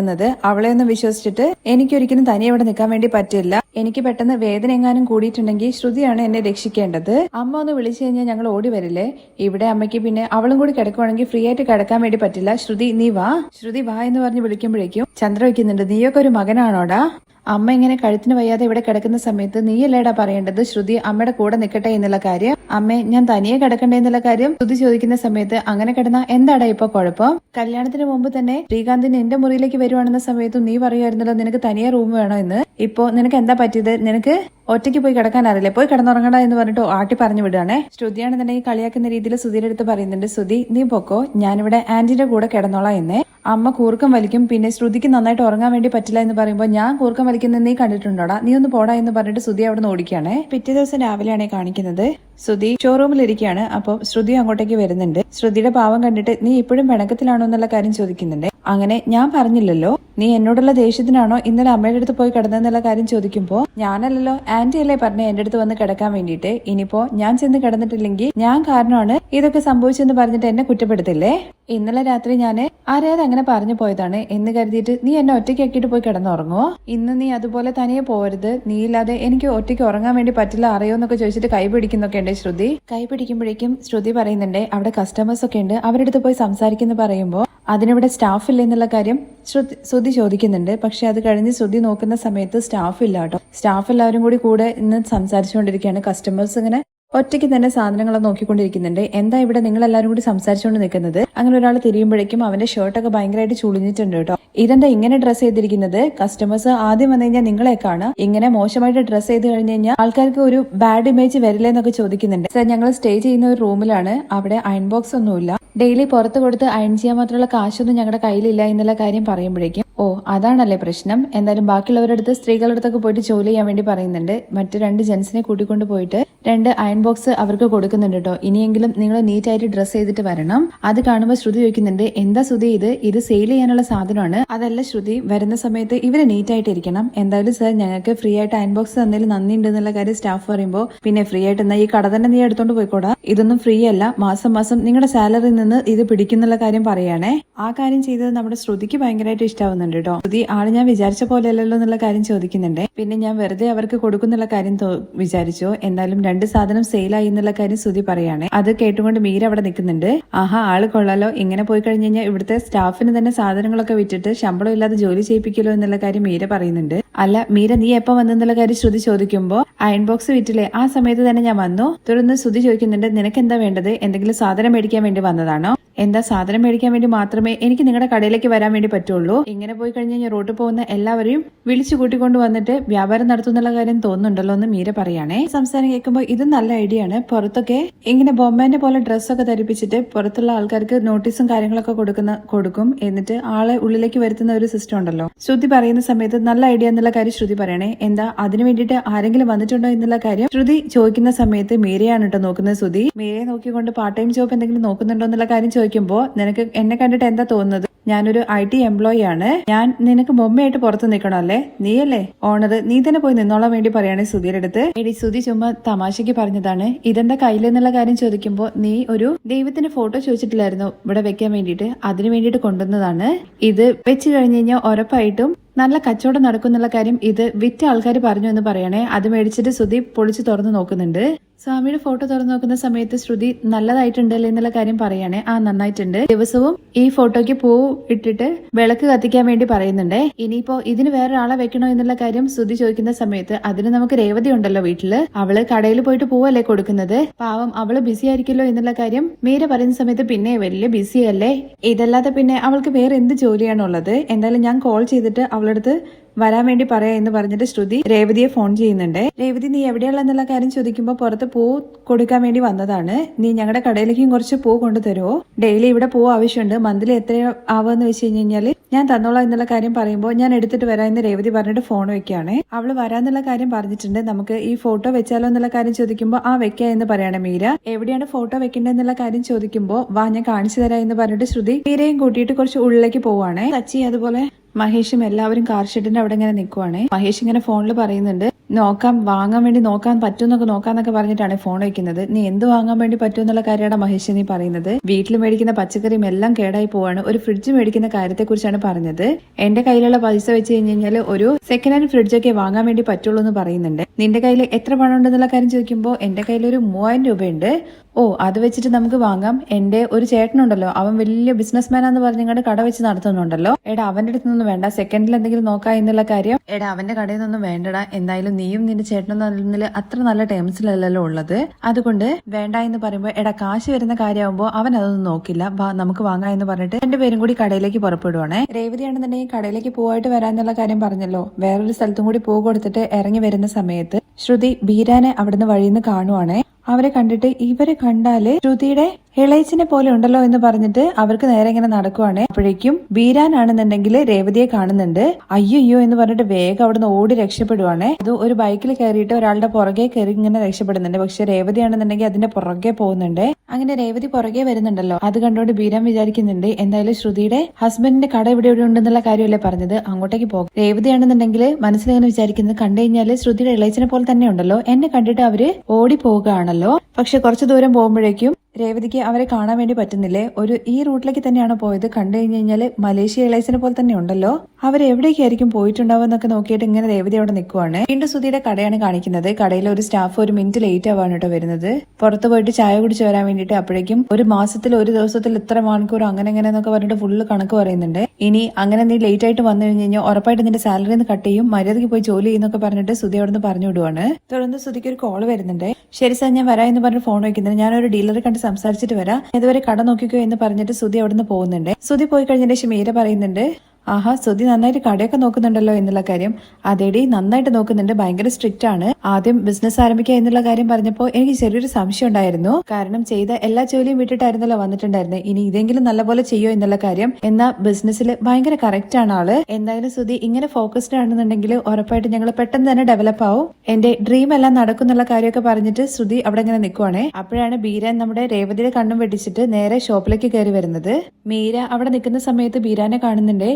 അവളെ ഒന്ന് വിശ്വസിച്ചിട്ട് എനിക്കൊരിക്കലും തനിയെ ഇവിടെ നിൽക്കാൻ വേണ്ടി പറ്റില്ല. എനിക്ക് പെട്ടെന്ന് വേദന എങ്ങാനും കൂടിയിട്ടുണ്ടെങ്കിൽ ശ്രുതിയാണ് എന്നെ രക്ഷിക്കേണ്ടത്. അമ്മ ഒന്ന് വിളിച്ചു കഴിഞ്ഞാൽ ഞങ്ങൾ ഓടി വരില്ലേ? ഇവിടെ അമ്മയ്ക്ക് പിന്നെ അവളും കൂടി കിടക്കുവാണെങ്കിൽ ഫ്രീ ആയിട്ട് കിടക്കാൻ വേണ്ടി പറ്റില്ല. ശ്രുതി നീ വാ. ശ്രുതി വാ എന്ന് പറഞ്ഞ് വിളിക്കുമ്പോഴേക്കും ചന്ദ്ര വയ്ക്കുന്നുണ്ട്. നീയൊക്കെ ഒരു മകനാണോടാ? അമ്മ ഇങ്ങനെ കഴുത്തിന് വയ്യാതെ ഇവിടെ കിടക്കുന്ന സമയത്ത് നീയല്ലേടാ പറയേണ്ടത്? ശ്രുതി അമ്മയുടെ കൂടെ നിൽക്കട്ടെ എന്നുള്ള കാര്യം. അമ്മേ ഞാൻ തനിയെ കിടക്കണ്ടേ എന്നുള്ള കാര്യം ശ്രുതി ചോദിക്കുന്ന സമയത്ത് അങ്ങനെ കിടന്ന എന്താടാ ഇപ്പൊ കുഴപ്പം? കല്യാണത്തിന് മുമ്പ് തന്നെ ശ്രീകാന്തിന് എന്റെ മുറിയിലേക്ക് വരുവാണെന്ന സമയത്തും നീ പറയുമായിരുന്നല്ലോ നിനക്ക് തനിയെ റൂം വേണോ എന്ന്. ഇപ്പോ നിനക്ക് എന്താ പറ്റിയത്? നിനക്ക് ഒറ്റയ്ക്ക് പോയി കിടക്കാൻ അറിയില്ല. പോയി കിടന്നുറങ്ങണ്ട എന്ന് പറഞ്ഞിട്ട് ആട്ടി പറഞ്ഞു വിടുകയാണേ. ശ്രുതിയാണെന്നുണ്ടെങ്കിൽ കളിയാക്കുന്ന രീതിയിൽ സുധീരെടുത്ത് പറയുന്നുണ്ട് സുധി നീ പൊക്കോ. ഞാനിവിടെ ആന്റിന്റെ കൂടെ കിടന്നോളാം എന്നേ. അമ്മ കൂർക്കം വലിക്കും പിന്നെ ശ്രുതിക്ക് നന്നായിട്ട് ഉറങ്ങാൻ വേണ്ടി പറ്റില്ല എന്ന് പറയുമ്പോൾ ഞാൻ കൂർക്കം വലിക്കുന്ന നീ കണ്ടിട്ടുണ്ടോടാ? നീ ഒന്ന് പോടാ എന്ന് പറഞ്ഞിട്ട് ശ്രുതി അവിടെ നിന്ന് ഓടിക്കുകയാണ്. പിറ്റേ ദിവസം രാവിലെയാണ് കാണിക്കുന്നത്. ശ്രുതി ഷോറൂമിൽ ഇരിക്കുകയാണ്. അപ്പോൾ ശ്രുതി അങ്ങോട്ടേക്ക് വരുന്നുണ്ട്. ശ്രുതിയുടെ പാവം കണ്ടിട്ട് നീ ഇപ്പോഴും പിണക്കത്തിലാണോ എന്നുള്ള കാര്യം ചോദിക്കുന്നുണ്ട്. അങ്ങനെ ഞാൻ പറഞ്ഞില്ലല്ലോ നീ എന്നോടുള്ള ദേഷ്യത്തിനാണോ ഇന്നലെ അമ്മയുടെ അടുത്ത് പോയി കിടന്നെന്നുള്ള കാര്യം ചോദിക്കുമ്പോൾ ഞാനല്ലല്ലോ ആന്റി അല്ലേ പറഞ്ഞ എന്റെ അടുത്ത് വന്ന് കിടക്കാൻ വേണ്ടിയിട്ട്. ഇനിയിപ്പോ ഞാൻ ചെന്ന് കിടന്നിട്ടില്ലെങ്കിൽ ഞാൻ കാരണമാണ് ഇതൊക്കെ സംഭവിച്ചെന്ന് പറഞ്ഞിട്ട് എന്നെ കുറ്റപ്പെടുത്തില്ലേ? ഇന്നലെ രാത്രി ഞാൻ അറിയാതെ അങ്ങനെ പറഞ്ഞു പോയതാണ് എന്ന് കരുതിയിട്ട് നീ എന്നെ ഒറ്റയ്ക്കാക്കിയിട്ട് പോയി കിടന്നുറങ്ങോ ഇന്ന് നീ അതുപോലെ തനിയെ പോരുത് നീ ഇല്ലാതെ എനിക്ക് ഒറ്റയ്ക്ക് ഉറങ്ങാൻ വേണ്ടി പറ്റില്ല അറിയോ എന്നൊക്കെ ചോദിച്ചിട്ട് കൈ പിടിക്കുന്നൊക്കെ ഉണ്ട് ശ്രുതി. കൈ പിടിക്കുമ്പോഴേക്കും ശ്രുതി പറയുന്നുണ്ട് അവിടെ കസ്റ്റമേഴ്സ് ഒക്കെ ഉണ്ട് അവരുടെ അടുത്ത് പോയി സംസാരിക്കുന്നു പറയുമ്പോൾ അതിനിവിടെ സ്റ്റാഫ് ഇല്ല എന്നുള്ള കാര്യം ശ്രുതി ശ്രുതി ചോദിക്കുന്നുണ്ട്. പക്ഷെ അത് കഴിഞ്ഞ് ശ്രുതി നോക്കുന്ന സമയത്ത് സ്റ്റാഫ് ഇല്ല കേട്ടോ. സ്റ്റാഫ് എല്ലാവരും കൂടി കൂടെ ഇന്ന് സംസാരിച്ചുകൊണ്ടിരിക്കുകയാണ്. കസ്റ്റമേഴ്സ് ഇങ്ങനെ ഒറ്റയ്ക്ക് തന്നെ സാധനങ്ങളെ നോക്കിക്കൊണ്ടിരിക്കുന്നുണ്ട്. എന്താ ഇവിടെ നിങ്ങൾ എല്ലാവരും കൂടി സംസാരിച്ചുകൊണ്ട് നിൽക്കുന്നത്? അങ്ങനെ ഒരാൾ തിരിയുമ്പോഴേക്കും അവന്റെ ഷർട്ടൊക്കെ ഭയങ്കരമായിട്ട് ചുളിഞ്ഞിട്ടുണ്ട് കേട്ടോ. ഇതെന്താ ഇങ്ങനെ ഡ്രസ്സ് ചെയ്തിരിക്കുന്നത്? കസ്റ്റമേഴ്സ് ആദ്യം വന്നു കഴിഞ്ഞാൽ നിങ്ങളെ കാണാം ഇങ്ങനെ മോശമായിട്ട് ഡ്രസ്സ് ചെയ്ത് കഴിഞ്ഞു കഴിഞ്ഞാൽ ആൾക്കാർക്ക് ഒരു ബാഡ് ഇമേജ് വരില്ലേ എന്നൊക്കെ ചോദിക്കുന്നുണ്ട്. സാർ ഞങ്ങൾ സ്റ്റേ ചെയ്യുന്ന ഒരു റൂമിലാണ്. അവിടെ അയൺ ബോക്സ് ഒന്നുമില്ല. ഡെയിലി പുറത്ത് കൊടുത്ത് അയൺ ചെയ്യാൻ മാത്രമുള്ള കാശൊന്നും ഞങ്ങളുടെ കയ്യിലില്ല എന്നുള്ള കാര്യം പറയുമ്പോഴേക്കും ഓ അതാണല്ലേ പ്രശ്നം. എന്തായാലും ബാക്കിയുള്ളവരുടെ അടുത്ത് സ്ത്രീകളുടെ അടുത്തൊക്കെ പോയിട്ട് ജോലി ചെയ്യാൻ വേണ്ടി പറയുന്നുണ്ട്. മറ്റു രണ്ട് ജെൻസിനെ കൂട്ടിക്കൊണ്ട് പോയിട്ട് രണ്ട് അയൺ ബോക്സ് അവർക്ക് കൊടുക്കുന്നുണ്ട് കേട്ടോ ഇനിയെങ്കിലും നിങ്ങൾ നീറ്റായിട്ട് ഡ്രസ്സ് ചെയ്തിട്ട് വരണം. അത് കാണുമ്പോൾ ശ്രുതി ചോദിക്കുന്നുണ്ട് എന്താ ശ്രുതി ഇത്? ഇത് സെയിൽ ചെയ്യാനുള്ള സാധനമാണ്. അതല്ല ശ്രുതി വരുന്ന സമയത്ത് ഇവർ നീറ്റായിട്ട് ഇരിക്കണം. എന്തായാലും സാർ ഞങ്ങൾക്ക് ഫ്രീ ആയിട്ട് അയൺ ബോക്സ് തന്നതിൽ നന്ദി ഉണ്ട് എന്നുള്ള കാര്യം സ്റ്റാഫ് പറയുമ്പോൾ പിന്നെ ഫ്രീ ആയിട്ട് എന്നാ ഈ കട തന്നെ നീ എടുത്തോണ്ട് പോയിക്കോടാ. ഇതൊന്നും ഫ്രീ അല്ല. മാസം മാസം നിങ്ങളുടെ സാലറിയിൽ നിന്ന് ഇത് പിടിക്കുന്നുള്ള കാര്യം പറയുകയാണേ ആ കാര്യം ചെയ്തത് നമ്മുടെ ശ്രുതിക്ക് ഭയങ്കരമായിട്ട് ഇഷ്ടാവുന്നുണ്ട്. കേട്ടോ ശ്രുതി ആൾ ഞാൻ വിചാരിച്ച പോലെയല്ലല്ലോ എന്നുള്ള കാര്യം ചോദിക്കുന്നുണ്ട്. പിന്നെ ഞാൻ വെറുതെ അവർക്ക് കൊടുക്കുന്നുള്ള കാര്യം വിചാരിച്ചു? എന്തായാലും രണ്ട് സാധനം സെയിലായി എന്നുള്ള കാര്യം ശ്രുതി പറയാണ്. അത് കേട്ടുകൊണ്ട് മീര അവിടെ നിൽക്കുന്നുണ്ട്. ആഹാ ആൾ കൊള്ളാലോ. ഇങ്ങനെ പോയി കഴിഞ്ഞു കഴിഞ്ഞാൽ ഇവിടുത്തെ സ്റ്റാഫിന് തന്നെ സാധനങ്ങളൊക്കെ വിറ്റിട്ട് ശമ്പളം ഇല്ലാതെ ജോലി ചെയ്യിപ്പിക്കലോ എന്നുള്ള കാര്യം മീര പറയുന്നുണ്ട്. അല്ല മീര നീ എപ്പോ വന്നെന്നുള്ള കാര്യം ശ്രുതി ചോദിക്കുമ്പോ അയൺ ബോക്സ് വിറ്റില്ലേ? ആ സമയത്ത് തന്നെ ഞാൻ വന്നു. തുടർന്ന് ശ്രുതി ചോദിക്കുന്നുണ്ട് നിനക്ക് എന്താ വേണ്ടത്? എന്തെങ്കിലും സാധനം മേടിക്കാൻ വേണ്ടി വന്നതാണോ? എന്താ സാധനം മേടിക്കാൻ വേണ്ടി മാത്രമേ എനിക്ക് നിങ്ങളുടെ കടയിലേക്ക് വരാൻ വേണ്ടി പറ്റുള്ളൂ. ഇങ്ങനെ പോയി കഴിഞ്ഞാൽ ഞാൻ റോഡിൽ പോകുന്ന എല്ലാവരെയും വിളിച്ചു കൂട്ടിക്കൊണ്ട് വന്നിട്ട് വ്യാപാരം നടത്തുന്നുള്ള കാര്യം തോന്നുന്നുണ്ടല്ലോ എന്ന് മീര പറയാണേ. സംസാരം കേൾക്കുമ്പോൾ ഇത് നല്ല ഐഡിയ ആണ്. പുറത്തൊക്കെ ഇങ്ങനെ ബൊമ്മേന്റെ പോലെ ഡ്രസ്സൊക്കെ ധരിപ്പിച്ചിട്ട് പുറത്തുള്ള ആൾക്കാർക്ക് നോട്ടീസും കാര്യങ്ങളൊക്കെ കൊടുക്കുന്ന കൊടുക്കും. എന്നിട്ട് ആളെ ഉള്ളിലേക്ക് വരുത്തുന്ന ഒരു സിസ്റ്റം ഉണ്ടല്ലോ. ശ്രുതി പറയുന്ന സമയത്ത് നല്ല ഐഡിയ എന്നുള്ള കാര്യം ശ്രുതി പറയണേ. എന്താ അതിനു വേണ്ടിയിട്ട് ആരെങ്കിലും വന്നിട്ടുണ്ടോ എന്നുള്ള കാര്യം ശ്രുതി ചോദിക്കുന്ന സമയത്ത് മീരയാണ് കേട്ടോ നോക്കുന്നത് ശ്രുതി. മീരയെ നോക്കിക്കൊണ്ട് പാർട്ട് ടൈം ജോബ് എന്തെങ്കിലും നോക്കുന്നുണ്ടോ എന്നുള്ള കാര്യം ചോദിക്കുമ്പോൾ നിനക്ക് എന്നെ കണ്ടിട്ട് എന്താ തോന്നുന്നത്? ഞാനൊരു ഐ ടി എംപ്ലോയി ആണ് ഞാൻ നിനക്ക് മുമ്പായിട്ട് പുറത്ത് നിൽക്കണം അല്ലേ? നീയല്ലേ? ഓണർ നീ തന്നെ പോയി നിന്നോളാൻ വേണ്ടി പറയണേ സുധിയുടെ അടുത്ത്. എടി സുധി ചുമ്മാ തമാശക്ക് പറഞ്ഞതാണ്. ഇതെന്താ കയ്യിൽ എന്നുള്ള കാര്യം ചോദിക്കുമ്പോൾ നീ ഒരു ദൈവത്തിന്റെ ഫോട്ടോ ചോദിച്ചിട്ടില്ലായിരുന്നു ഇവിടെ വെക്കാൻ വേണ്ടിട്ട് അതിനു വേണ്ടിട്ട് കൊണ്ടുവന്നതാണ്. ഇത് വെച്ച് കഴിഞ്ഞ് കഴിഞ്ഞാൽ ഉറപ്പായിട്ടും നല്ല കച്ചവടം നടക്കുന്നുള്ള കാര്യം ഇത് വിറ്റ ആൾക്കാർ പറഞ്ഞു എന്ന് പറയണേ. അത് മേടിച്ചിട്ട് സുധി പൊളിച്ചു തുറന്നു നോക്കുന്നുണ്ട്. സ്വാമിയുടെ ഫോട്ടോ തുറന്നു നോക്കുന്ന സമയത്ത് ശ്രുതി നല്ലതായിട്ടുണ്ടല്ലേ എന്നുള്ള കാര്യം പറയണേ. ആ നന്നായിട്ടുണ്ട്. ദിവസവും ഈ ഫോട്ടോയ്ക്ക് പൂ ഇട്ടിട്ട് വിളക്ക് കത്തിക്കാൻ വേണ്ടി പറയുന്നുണ്ട്. ഇനിയിപ്പോ ഇതിന് വേറൊരാളെ വെക്കണോ എന്നുള്ള കാര്യം ശ്രുതി ചോദിക്കുന്ന സമയത്ത് അതിന് നമുക്ക് രേവതി ഉണ്ടല്ലോ വീട്ടിൽ. അവൾ കടയിൽ പോയിട്ട് പൂവല്ലേ കൊടുക്കുന്നത്. പാവം അവൾ ബിസി ആയിരിക്കല്ലോ എന്നുള്ള കാര്യം മീര പറയുന്ന സമയത്ത് പിന്നെ വലിയ ബിസി അല്ലേ? ഇതല്ലാതെ പിന്നെ അവൾക്ക് വേറെ എന്ത് ജോലിയാണുള്ളത്? എന്തായാലും ഞാൻ കോൾ ചെയ്തിട്ട് അവളടുത്ത് വരാൻ വേണ്ടി പറയാ എന്ന് പറഞ്ഞിട്ട് ശ്രുതി രേവതിയെ ഫോൺ ചെയ്യുന്നുണ്ട്. രേവതി നീ എവിടെയുള്ള എന്നുള്ള കാര്യം ചോദിക്കുമ്പോൾ പുറത്ത് പൂ കൊടുക്കാൻ വേണ്ടി വന്നതാണ്. നീ ഞങ്ങളുടെ കടയിലേക്കും കുറച്ച് പൂ കൊണ്ടു തരുമോ ഡെയിലി ഇവിടെ പൂ ആവശ്യമുണ്ട്. മന്ത്ലി എത്ര ആവുമെന്ന് വെച്ച് കഴിഞ്ഞ് കഴിഞ്ഞാൽ ഞാൻ തന്നോളാം എന്നുള്ള കാര്യം പറയുമ്പോൾ ഞാൻ എടുത്തിട്ട് വരാം എന്ന് രേവതി പറഞ്ഞിട്ട് ഫോൺ വെക്കുകയാണ്. അവൾ വരാന്നുള്ള കാര്യം പറഞ്ഞിട്ടുണ്ട്. നമുക്ക് ഈ ഫോട്ടോ വെച്ചാലോ എന്നുള്ള കാര്യം ചോദിക്കുമ്പോൾ ആ വെക്കാ എന്ന് പറയാണ് മീര. എവിടെയാണ് ഫോട്ടോ വെക്കേണ്ടതെന്നുള്ള കാര്യം ചോദിക്കുമ്പോൾ വാ ഞാൻ കാണിച്ചു തരാം എന്ന് പറഞ്ഞിട്ട് ശ്രുതി മീരയും കൂട്ടിയിട്ട് കുറച്ച് ഉള്ളിലേക്ക് പോവാണ്. സച്ചി അതുപോലെ മഹേഷും എല്ലാവരും കാർ ഷെഡിന്റെ അവിടെ ഇങ്ങനെ നിൽക്കുവാണേ മഹേഷ് ഇങ്ങനെ ഫോണിൽ പറയുന്നുണ്ട് നോക്കാം വാങ്ങാൻ വേണ്ടി നോക്കാൻ പറ്റുമെന്നൊക്കെ നോക്കാന്നൊക്കെ പറഞ്ഞിട്ടാണ് ഫോൺ വെക്കുന്നത്. നീ എന്ത് വാങ്ങാൻ വേണ്ടി പറ്റുമെന്നുള്ള കാര്യമാണ് മഹേഷ് നീ പറയുന്നത്. വീട്ടിൽ മേടിക്കുന്ന പച്ചക്കറിയും എല്ലാം കേടായി പോവാണ്. ഒരു ഫ്രിഡ്ജ് മേടിക്കുന്ന കാര്യത്തെ കുറിച്ചാണ് പറഞ്ഞത്. എന്റെ കയ്യിലുള്ള പൈസ വെച്ച് കഴിഞ്ഞ് കഴിഞ്ഞാൽ ഒരു സെക്കൻഡ് ഹാൻഡ് ഫ്രിഡ്ജ് ഒക്കെ വാങ്ങാൻ വേണ്ടി പറ്റുള്ളൂ എന്ന് പറയുന്നുണ്ട്. നിന്റെ കയ്യിൽ എത്ര പണം ഉണ്ടെന്നുള്ള കാര്യം ചോദിക്കുമ്പോൾ എന്റെ കയ്യിൽ ഒരു മൂവായിരം രൂപയുണ്ട്. ഓ അത് വെച്ചിട്ട് നമുക്ക് വാങ്ങാം. എന്റെ ഒരു ചേട്ടനുണ്ടല്ലോ അവൻ വലിയ ബിസിനസ് പറഞ്ഞ് നിങ്ങളുടെ കട വെച്ച് നടത്തുന്നുണ്ടല്ലോ. എടാ അവന്റെ അടുത്ത് നിന്നും വേണ്ട. സെക്കൻഡിൽ എന്തെങ്കിലും നോക്കാം എന്നുള്ള കാര്യം. എടാ അവന്റെ കടയിൽ നിന്നും വേണ്ടടാ. എന്തായാലും നീയും നിന്റെ ചേട്ടനും തമ്മിൽ അത്ര നല്ല ടേംസിലല്ലല്ലോ ഉള്ളത്. അതുകൊണ്ട് വേണ്ട എന്ന് പറയുമ്പോൾ എടാ കാശ് വരുന്ന കാര്യമാകുമ്പോൾ അവൻ അതൊന്നും നോക്കില്ല. നമുക്ക് വാങ്ങാം എന്ന് പറഞ്ഞിട്ട് രണ്ടുപേരും കൂടി കടയിലേക്ക് പുറപ്പെടുവാണേ. രേവതിയാണെന്നുണ്ടെങ്കിൽ കടയിലേക്ക് പോവായിട്ട് വരാന്നുള്ള കാര്യം പറഞ്ഞല്ലോ. വേറൊരു സ്ഥലത്തും കൂടി പൂ കൊടുത്തിട്ട് ഇറങ്ങി വരുന്ന സമയത്ത് ശ്രുതി ബീരാനെ അവിടുന്ന് വഴിയിൽ നിന്ന് കാണുവാണേ. അവരെ കണ്ടിട്ട് ഇവരെ കണ്ടാൽ ശ്രുതിയുടെ ഇളയച്ചിനെ പോലെ ഉണ്ടല്ലോ എന്ന് പറഞ്ഞിട്ട് അവർക്ക് നേരെ ഇങ്ങനെ നടക്കുവാണ്. അപ്പോഴേക്കും ബീരാനാണെന്നുണ്ടെങ്കിൽ രേവതിയെ കാണുന്നുണ്ട്. അയ്യോ എന്ന് പറഞ്ഞിട്ട് വേഗം അവിടുന്ന് ഓടി രക്ഷപ്പെടുവാണ്. അത് ഒരു ബൈക്കിൽ കയറിയിട്ട് ഒരാളുടെ പുറകെ കയറി ഇങ്ങനെ രക്ഷപ്പെടുന്നുണ്ട്. പക്ഷെ രേവതിയാണെന്നുണ്ടെങ്കിൽ അതിന്റെ പുറകെ പോകുന്നുണ്ട്. അങ്ങനെ രേവതി പുറകെ വരുന്നുണ്ടല്ലോ. അത് കണ്ടുകൊണ്ട് ബീരാൻ വിചാരിക്കുന്നുണ്ട്. എന്തായാലും ശ്രുതിയുടെ ഹസ്ബൻഡിന്റെ കട ഇവിടെ ഇവിടെ ഉണ്ടെന്നുള്ള കാര്യമല്ലേ പറഞ്ഞത്. അങ്ങോട്ടേക്ക് പോകും രേവതി രേവതിയാണെന്നുണ്ടെങ്കിൽ മനസ്സിലിങ്ങനെ വിചാരിക്കുന്നത് കണ്ടു കഴിഞ്ഞാൽ ശ്രുതിയുടെ ഇളയച്ചിനെ പോലെ തന്നെ ഉണ്ടല്ലോ. എന്നെ കണ്ടിട്ട് അവർ ഓടി പോവുകയാണല്ലോ. പക്ഷെ കുറച്ചു ദൂരം പോകുമ്പോഴേക്കും രേവതിക്ക് അവരെ കാണാൻ വേണ്ടി പറ്റുന്നില്ലേ? ഒരു ഈ റൂട്ടിലേക്ക് തന്നെയാണ് പോയത്? കണ്ടു കഴിഞ്ഞു കഴിഞ്ഞാൽ മലേഷ്യ എയർലൈൻസിനെ പോലെ തന്നെ ഉണ്ടല്ലോ. അവർ എവിടേക്കായിരിക്കും പോയിട്ടുണ്ടാവും എന്നൊക്കെ നോക്കിയിട്ട് ഇങ്ങനെ രേവതി അവിടെ നിൽക്കുവാണ് വീണ്ടും സുധിയുടെ കടയാണ് കാണിക്കുന്നത്. കടയിലെ ഒരു സ്റ്റാഫ് ഒരു മിനിറ്റ് ലേറ്റ് ആവാണ് കേട്ടോ വരുന്നത്. പുറത്ത് പോയിട്ട് ചായ കുടിച്ച് വരാൻ വേണ്ടിയിട്ട് അപ്പോഴേക്കും ഒരു മാസത്തിൽ ഒരു ദിവസത്തിൽ ഇത്ര മണിക്കൂർ അങ്ങനെ അങ്ങനെ എന്നൊക്കെ പറഞ്ഞിട്ട് ഫുള്ള് കണക്ക് പറയുന്നുണ്ട്. ഇനി അങ്ങനെ നീ ലേറ്റ് ആയിട്ട് വന്നു കഴിഞ്ഞ് കഴിഞ്ഞാൽ ഉറപ്പായിട്ട് നിന്റെ സാലറി നിന്ന് കട്ട് ചെയ്യും മര്യാദയ്ക്ക് പോയി ജോലി ചെയ്യുന്നൊക്കെ പറഞ്ഞിട്ട് സുധി അവിടെ നിന്ന് പറഞ്ഞു വിടുവാണ്. തുടർന്ന് സുധിക്ക് ഒരു കോൾ വരുന്നുണ്ട്. ശരി സാർ ഞാൻ വരാം എന്ന് പറഞ്ഞ് ഫോൺ വയ്ക്കുന്നത് ഞാനൊരു ഡീലറെ കണ്ട് സംസാരിച്ചിട്ട് വരാം. ഇതുവരെ കട നോക്കിക്കോ എന്ന് പറഞ്ഞിട്ട് സുധി അവിടുന്ന് പോകുന്നുണ്ട്. സുധി പോയി കഴിഞ്ഞതിന് ശേഷം മീര പറയുന്നുണ്ട് ആഹാ സുധി നന്നായിട്ട് കടയൊക്കെ നോക്കുന്നുണ്ടല്ലോ എന്നുള്ള കാര്യം. അതേടി നന്നായിട്ട് നോക്കുന്നുണ്ട് ഭയങ്കര സ്ട്രിക്റ്റ് ആണ്. ആദ്യം ബിസിനസ് ആരംഭിക്കുക എന്നുള്ള കാര്യം പറഞ്ഞപ്പോൾ എനിക്ക് ചെറിയൊരു സംശയം ഉണ്ടായിരുന്നു. കാരണം ചെയ്ത എല്ലാ ജോലിയും വിട്ടിട്ടായിരുന്നല്ലോ വന്നിട്ടുണ്ടായിരുന്നത് ഇനി ഇതെങ്കിലും നല്ലപോലെ ചെയ്യോ എന്നുള്ള കാര്യം. എന്നാ ബിസിനസ്സിൽ ഭയങ്കര കറക്റ്റ് ആണ് ആൾ. എന്തായാലും സുധി ഇങ്ങനെ ഫോക്കസ്ഡ് ആണെന്നുണ്ടെങ്കിൽ ഉറപ്പായിട്ട് ഞങ്ങൾ പെട്ടെന്ന് തന്നെ ഡെവലപ്പ് ആവും. എന്റെ ഡ്രീം എല്ലാം നടക്കുന്നുള്ള കാര്യമൊക്കെ പറഞ്ഞിട്ട് ശ്രുതി അവിടെ ഇങ്ങനെ നിൽക്കുവാണേ അപ്പോഴാണ് ബീരാൻ നമ്മുടെ രേവതിയുടെ കണ്ണും വെടിച്ചിട്ട് നേരെ ഷോപ്പിലേക്ക് കയറി വരുന്നത്. മീര അവിടെ നിൽക്കുന്ന സമയത്ത് ബീരാനെ കാണുന്നുണ്ട്.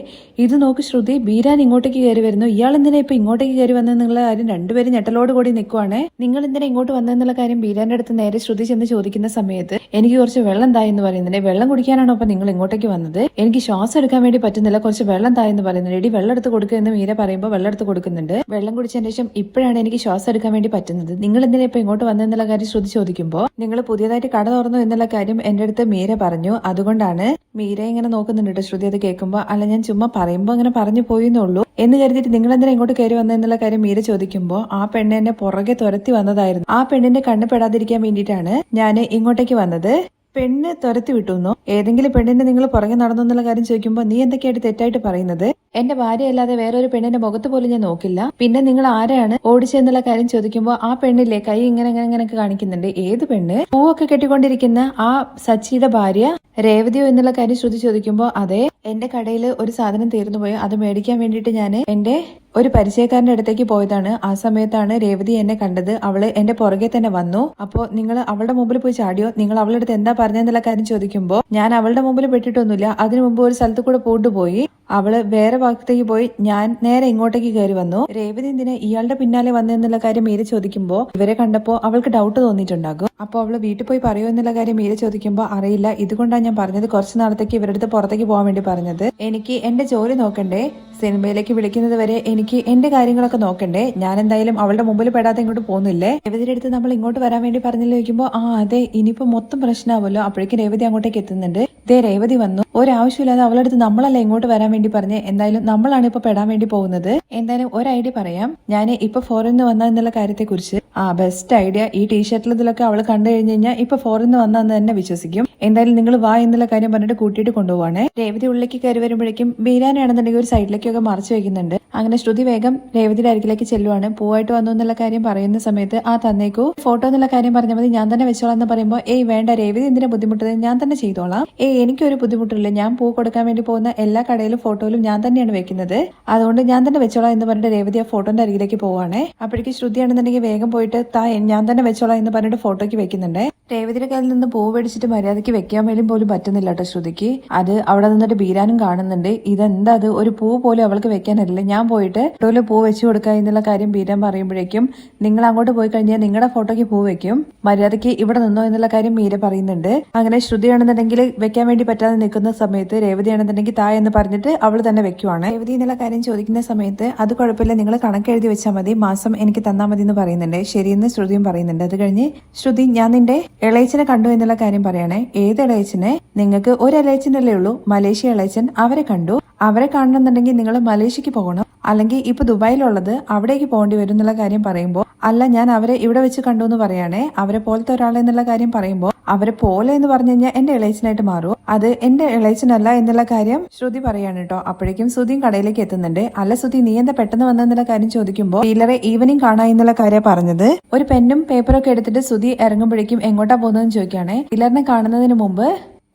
ഇത് നോക്ക് ശ്രുതി ബീരാൻ ഇങ്ങോട്ടേക്ക് കയറി വരുന്നു. ഇയാൾ എന്തിനാ ഇപ്പൊ ഇങ്ങോട്ടേക്ക് കയറി വന്നെന്നുള്ള കാര്യം രണ്ടുപേരും ഞെട്ടലോട് കൂടി നിൽക്കുവാണേ നിങ്ങൾ എന്തിനാ ഇങ്ങോട്ട് വന്നെന്നുള്ള കാര്യം ബീരാന്റെ അടുത്ത് നേരെ ശ്രുതി ചെന്ന് ചോദിക്കുന്ന സമയത്ത് എനിക്ക് കുറച്ച് വെള്ളം തായെന്ന് പറയുന്നുണ്ട്. വെള്ളം കുടിക്കാനാണോ അപ്പൊ നിങ്ങൾ ഇങ്ങോട്ടേക്ക് വന്നത്? എനിക്ക് ശ്വാസം എടുക്കാൻ വേണ്ടി പറ്റുന്നില്ല. കുറച്ച് വെള്ളം തായെന്ന് പറയുന്നുണ്ട്. എടി വെള്ളം എടുത്ത് കൊടുക്കുക എന്ന് മീര പറയുമ്പോൾ വെള്ളം എടുത്ത് കൊടുക്കുന്നുണ്ട്. വെള്ളം കുടിച്ചതിന് ശേഷം ഇപ്പോഴാണ് എനിക്ക് ശ്വാസം എടുക്കാൻ വേണ്ടി പറ്റുന്നത്. നിങ്ങൾ എന്തിനാ ഇപ്പൊ ഇങ്ങോട്ട് വന്നെന്നുള്ള കാര്യം ശ്രുതി ചോദിക്കുമ്പോൾ നിങ്ങൾ പുതിയതായിട്ട് കട തുറന്നു എന്നുള്ള കാര്യം എന്റെ അടുത്ത് മീര പറഞ്ഞു. അതുകൊണ്ടാണ് മീര ഇങ്ങനെ നോക്കുന്നുണ്ട് ശ്രുതി. അത് കേൾക്കുമ്പോൾ അല്ല ഞാൻ ചുമ്മാ പറയുമ്പോൾ അങ്ങനെ പറഞ്ഞു പോയിന്നുള്ളൂ എന്ന് കരുതിയിട്ട് നിങ്ങൾ എന്തിനാ ഇങ്ങോട്ട് കയറി വന്നെന്നുള്ള കാര്യം മീര ചോദിക്കുമ്പോൾ ആ പെണ്ണ് എന്നെ പുറകെ തുരത്തി വന്നതായിരുന്നു. ആ പെണ്ണിന്റെ കണ്ണ് പെടാതിരിക്കാൻ വേണ്ടിയിട്ടാണ് ഞാൻ ഇങ്ങോട്ടേക്ക് വന്നത്. പെണ്ണ് തുരത്തി വിട്ടുന്നോ ഏതെങ്കിലും പെണ്ണിനെ നിങ്ങൾ പുറകെ നടന്നു എന്നുള്ള കാര്യം ചോദിക്കുമ്പോൾ നീ എന്തൊക്കെയായിട്ട് തെറ്റായിട്ട് പറയുന്നത്? എന്റെ ഭാര്യ അല്ലാതെ വേറൊരു പെണ്ണിന്റെ മുഖത്ത് പോലും ഞാൻ നോക്കില്ല. പിന്നെ നിങ്ങൾ ആരാണ് ഓടിച്ചെന്നുള്ള കാര്യം ചോദിക്കുമ്പോൾ ആ പെണ്ണില്ലേ? കൈ ഇങ്ങനെ ഇങ്ങനെ ഇങ്ങനെയൊക്കെ കാണിക്കുന്നുണ്ട്. ഏത് പെണ്ണ്? പൂവൊക്കെ കെട്ടിക്കൊണ്ടിരിക്കുന്ന ആ സച്ചിയുടെ ഭാര്യ രേവതിയോ എന്നുള്ള കാര്യം ശ്രുതി ചോദിക്കുമ്പോൾ അതെ എന്റെ കടയിൽ ഒരു സാധനം തീർന്നു പോയോ അത് മേടിക്കാൻ വേണ്ടിയിട്ട് ഞാൻ എന്റെ ഒരു പരിചയക്കാരന്റെ അടുത്തേക്ക് പോയതാണ്. ആ സമയത്താണ് രേവതി എന്നെ കണ്ടത്. അവൾ എന്റെ പുറകെ തന്നെ വന്നു. അപ്പോ നിങ്ങൾ അവളുടെ മുമ്പിൽ പോയി ചാടിയോ? നിങ്ങൾ അവളുടെ അടുത്ത് എന്താ പറഞ്ഞെന്നുള്ള കാര്യം ചോദിക്കുമ്പോൾ ഞാൻ അവളുടെ മുമ്പിൽ പെട്ടിട്ടൊന്നുമില്ല. അതിനു മുമ്പ് ഒരു സ്ഥലത്ത് കൂടെ പോയി അവൾ വേറെ ഭാഗത്തേക്ക് പോയി. ഞാൻ നേരെ ഇങ്ങോട്ടേക്ക് കയറി വന്നു. രേവതി എന്തിനെ ഇയാളുടെ പിന്നാലെ വന്നെന്നുള്ള കാര്യം മീര ചോദിക്കുമ്പോൾ ഇവരെ കണ്ടപ്പോ അവൾക്ക് ഡൗട്ട് തോന്നിയിട്ടുണ്ടാകും. അപ്പോൾ അവൾ വീട്ടിൽ പോയി പറയൂ എന്നുള്ള കാര്യം മീര ചോദിക്കുമ്പോൾ അറിയില്ല. ഇതുകൊണ്ടാണ് ഞാൻ പറഞ്ഞത് കുറച്ച് നാളത്തേക്ക് ഇവരുടെ അടുത്ത് പുറത്തേക്ക് പോകാൻ വേണ്ടി പറഞ്ഞത്. എനിക്ക് എന്റെ ജോലി നോക്കണ്ടേ. സിനിമയിലേക്ക് വിളിക്കുന്നത് വരെ എനിക്ക് എന്റെ കാര്യങ്ങളൊക്കെ നോക്കണ്ടേ? ഞാൻ എന്തായാലും അവളുടെ മുമ്പിൽ പെടാതെ ഇങ്ങോട്ട് പോകുന്നില്ലേ? രേവതിയുടെ അടുത്ത് നമ്മൾ ഇങ്ങോട്ട് വരാൻ വേണ്ടി പറഞ്ഞില്ല ചോദിക്കുമ്പോൾ ആ അതെ ഇനിയിപ്പോ മൊത്തം പ്രശ്നമാവല്ലോ അപ്പോഴേക്കും രേവതി അങ്ങോട്ടേക്ക് എത്തുന്നുണ്ട്. ദേ രേവതി വന്നു. ഒരാവശ്യമില്ലാതെ അവളുടെ അടുത്ത് നമ്മളല്ലേ ഇങ്ങോട്ട് വരാൻ വേണ്ടി പറഞ്ഞേ? എന്തായാലും നമ്മളാണ് ഇപ്പൊ പെടാൻ വേണ്ടി പോകുന്നത്. എന്തായാലും ഒരു ഐഡിയ പറയാം. ഞാൻ ഇപ്പൊ ഫോറിൽ നിന്ന് എന്നുള്ള കാര്യത്തെ കുറിച്ച് ആ ബെസ്റ്റ് ഐഡിയ. ഈ ടീഷർട്ടിൽ ഇതിലൊക്കെ അവൾ കണ്ടു കഴിഞ്ഞു കഴിഞ്ഞാൽ ഇപ്പൊ ഫോറിൽ നിന്ന് വന്നെന്ന് തന്നെ വിശ്വസിക്കും. എന്തായാലും നിങ്ങൾ വാ എന്നുള്ള കാര്യം പറഞ്ഞിട്ട് കൂട്ടിയിട്ട് കൊണ്ടുപോവാണ്. രേവതി ഉള്ളിലേക്ക് കയറി വരുമ്പോഴേക്കും ബീരാനാണെന്നുണ്ടെങ്കിൽ ഒരു സൈഡിലേക്കൊക്കെ മറച്ചു വെക്കുന്നുണ്ട്. അങ്ങനെ ശ്രുതി വേഗം രേവതിയുടെ അരികിലേക്ക് ചെല്ലുവാണ്. പൂവായിട്ട് വന്നു എന്നുള്ള കാര്യം പറയുന്ന സമയത്ത് ആ തന്നേക്കു. ഫോട്ടോ എന്നുള്ള കാര്യം പറഞ്ഞാൽ മതി. ഞാൻ തന്നെ വെച്ചോളാം എന്ന് പറയുമ്പോൾ ഏയ് വേണ്ട. രേവതി എന്തിനാ ബുദ്ധിമുട്ടുന്നത്? ഞാൻ തന്നെ ചെയ്തോളാം. ഏയ് എനിക്കൊരു ബുദ്ധിമുട്ടില്ല. ഞാൻ പൂ കൊടുക്കാൻ വേണ്ടി പോകുന്ന എല്ലാ കടയിലും ഫോട്ടോയിലും ഞാൻ തന്നെയാണ് വെക്കുന്നത്. അതുകൊണ്ട് ഞാൻ തന്നെ വെച്ചോളാം എന്ന് പറഞ്ഞിട്ട് രേവതി ആ ഫോട്ടോന്റെ അരികിലേക്ക് പോവാണ്. അപ്പോഴേക്ക് ശ്രുതിയാണെന്നുണ്ടെങ്കിൽ വേഗം പോയിട്ട് താ ഞാൻ തന്നെ വെച്ചോളാം എന്ന് പറഞ്ഞിട്ട് ഫോട്ടോയ്ക്ക് വെക്കുന്നുണ്ട്. രേവതിയുടെ കയ്യിൽ നിന്ന് പൂ മേടിച്ചിട്ട് മര്യാദയ്ക്ക് വെക്കാൻ വേണ്ടി പോലും പറ്റുന്നില്ല കേട്ടോ ശ്രുതിക്ക്. അത് അവിടെ നിന്നിട്ട് ബീരാനും കാണുന്നുണ്ട്. ഇതെന്താ അത്? ഒരു പൂ അവൾക്ക് വെക്കാനറിയില്ല ഞാൻ പോയിട്ട് ഫോട്ടോയിൽ പൂ വെച്ചു കൊടുക്കുക എന്നുള്ള കാര്യം ബീരാൻ പറയുമ്പോഴേക്കും നിങ്ങൾ അങ്ങോട്ട് പോയി കഴിഞ്ഞാൽ നിങ്ങളുടെ ഫോട്ടോയ്ക്ക് പൂ വെക്കും. മര്യാദയ്ക്ക് ഇവിടെ നിന്നോ എന്നുള്ള കാര്യം മീര പറയുന്നുണ്ട്. അങ്ങനെ ശ്രുതിയാണെന്നുണ്ടെങ്കിൽ വെക്കാൻ വേണ്ടി പറ്റാതെ നിൽക്കുന്ന സമയത്ത് രേവതിയാണെന്നുണ്ടെങ്കിൽ താ എന്ന് പറഞ്ഞിട്ട് അവൾ തന്നെ വെക്കുവാണ്. രേവതി എന്നുള്ള കാര്യം ചോദിക്കുന്ന സമയത്ത് അത് കുഴപ്പമില്ല നിങ്ങൾ കണക്ക് എഴുതി വെച്ചാൽ മതി മാസം എനിക്ക് തന്നാൽ മതി എന്ന് പറയുന്നുണ്ട്. ശരിയെന്ന് ശ്രുതിയും പറയുന്നുണ്ട്. അത് കഴിഞ്ഞ് ശ്രുതി ഞാൻ നിന്റെ ഇളയച്ചനെ കണ്ടു എന്നുള്ള കാര്യം പറയണേ. ഏത് ഇളയച്ചനെ? നിങ്ങൾക്ക് ഒരു ഇളയച്ചനല്ലേ ഉള്ളൂ. മലേഷ്യ ഇളയച്ചൻ അവരെ കണ്ടു. അവരെ കാണണമെന്നുണ്ടെങ്കിൽ നിങ്ങൾ മലേഷ്യക്ക് പോകണം. അല്ലെങ്കിൽ ഇപ്പൊ ദുബായിലുള്ളത് അവിടേക്ക് പോകേണ്ടി വരും എന്നുള്ള കാര്യം പറയുമ്പോൾ അല്ല ഞാൻ അവരെ ഇവിടെ വെച്ച് കണ്ടു എന്ന് പറയണേ അവരെ പോലത്തെ ഒരാളെന്നുള്ള കാര്യം പറയുമ്പോൾ അവരെ പോലെ എന്ന് പറഞ്ഞു കഴിഞ്ഞാൽ എന്റെ ഇളയച്ചനായിട്ട് മാറും. അത് എന്റെ ഇളയച്ചനല്ല എന്നുള്ള കാര്യം ശ്രുതി പറയാണ് കേട്ടോ. അപ്പോഴേക്കും ശ്രുതിയും കടയിലേക്ക് എത്തുന്നുണ്ട്. അല്ല ശ്രുതി നീ എന്താ പെട്ടെന്ന് വന്നെന്നുള്ള കാര്യം ചോദിക്കുമ്പോൾ ഡീലറെ ഈവനിങ് കാണാ എന്നുള്ള കാര്യം പറഞ്ഞത്. ഒരു പെന്നും പേപ്പറൊക്കെ എടുത്തിട്ട് ശ്രുതി ഇറങ്ങുമ്പോഴേക്കും എങ്ങോട്ടാ പോകുന്നതെന്ന് ചോദിക്കുകയാണെ ഡീലറിനെ കാണുന്നതിന് മുമ്പ്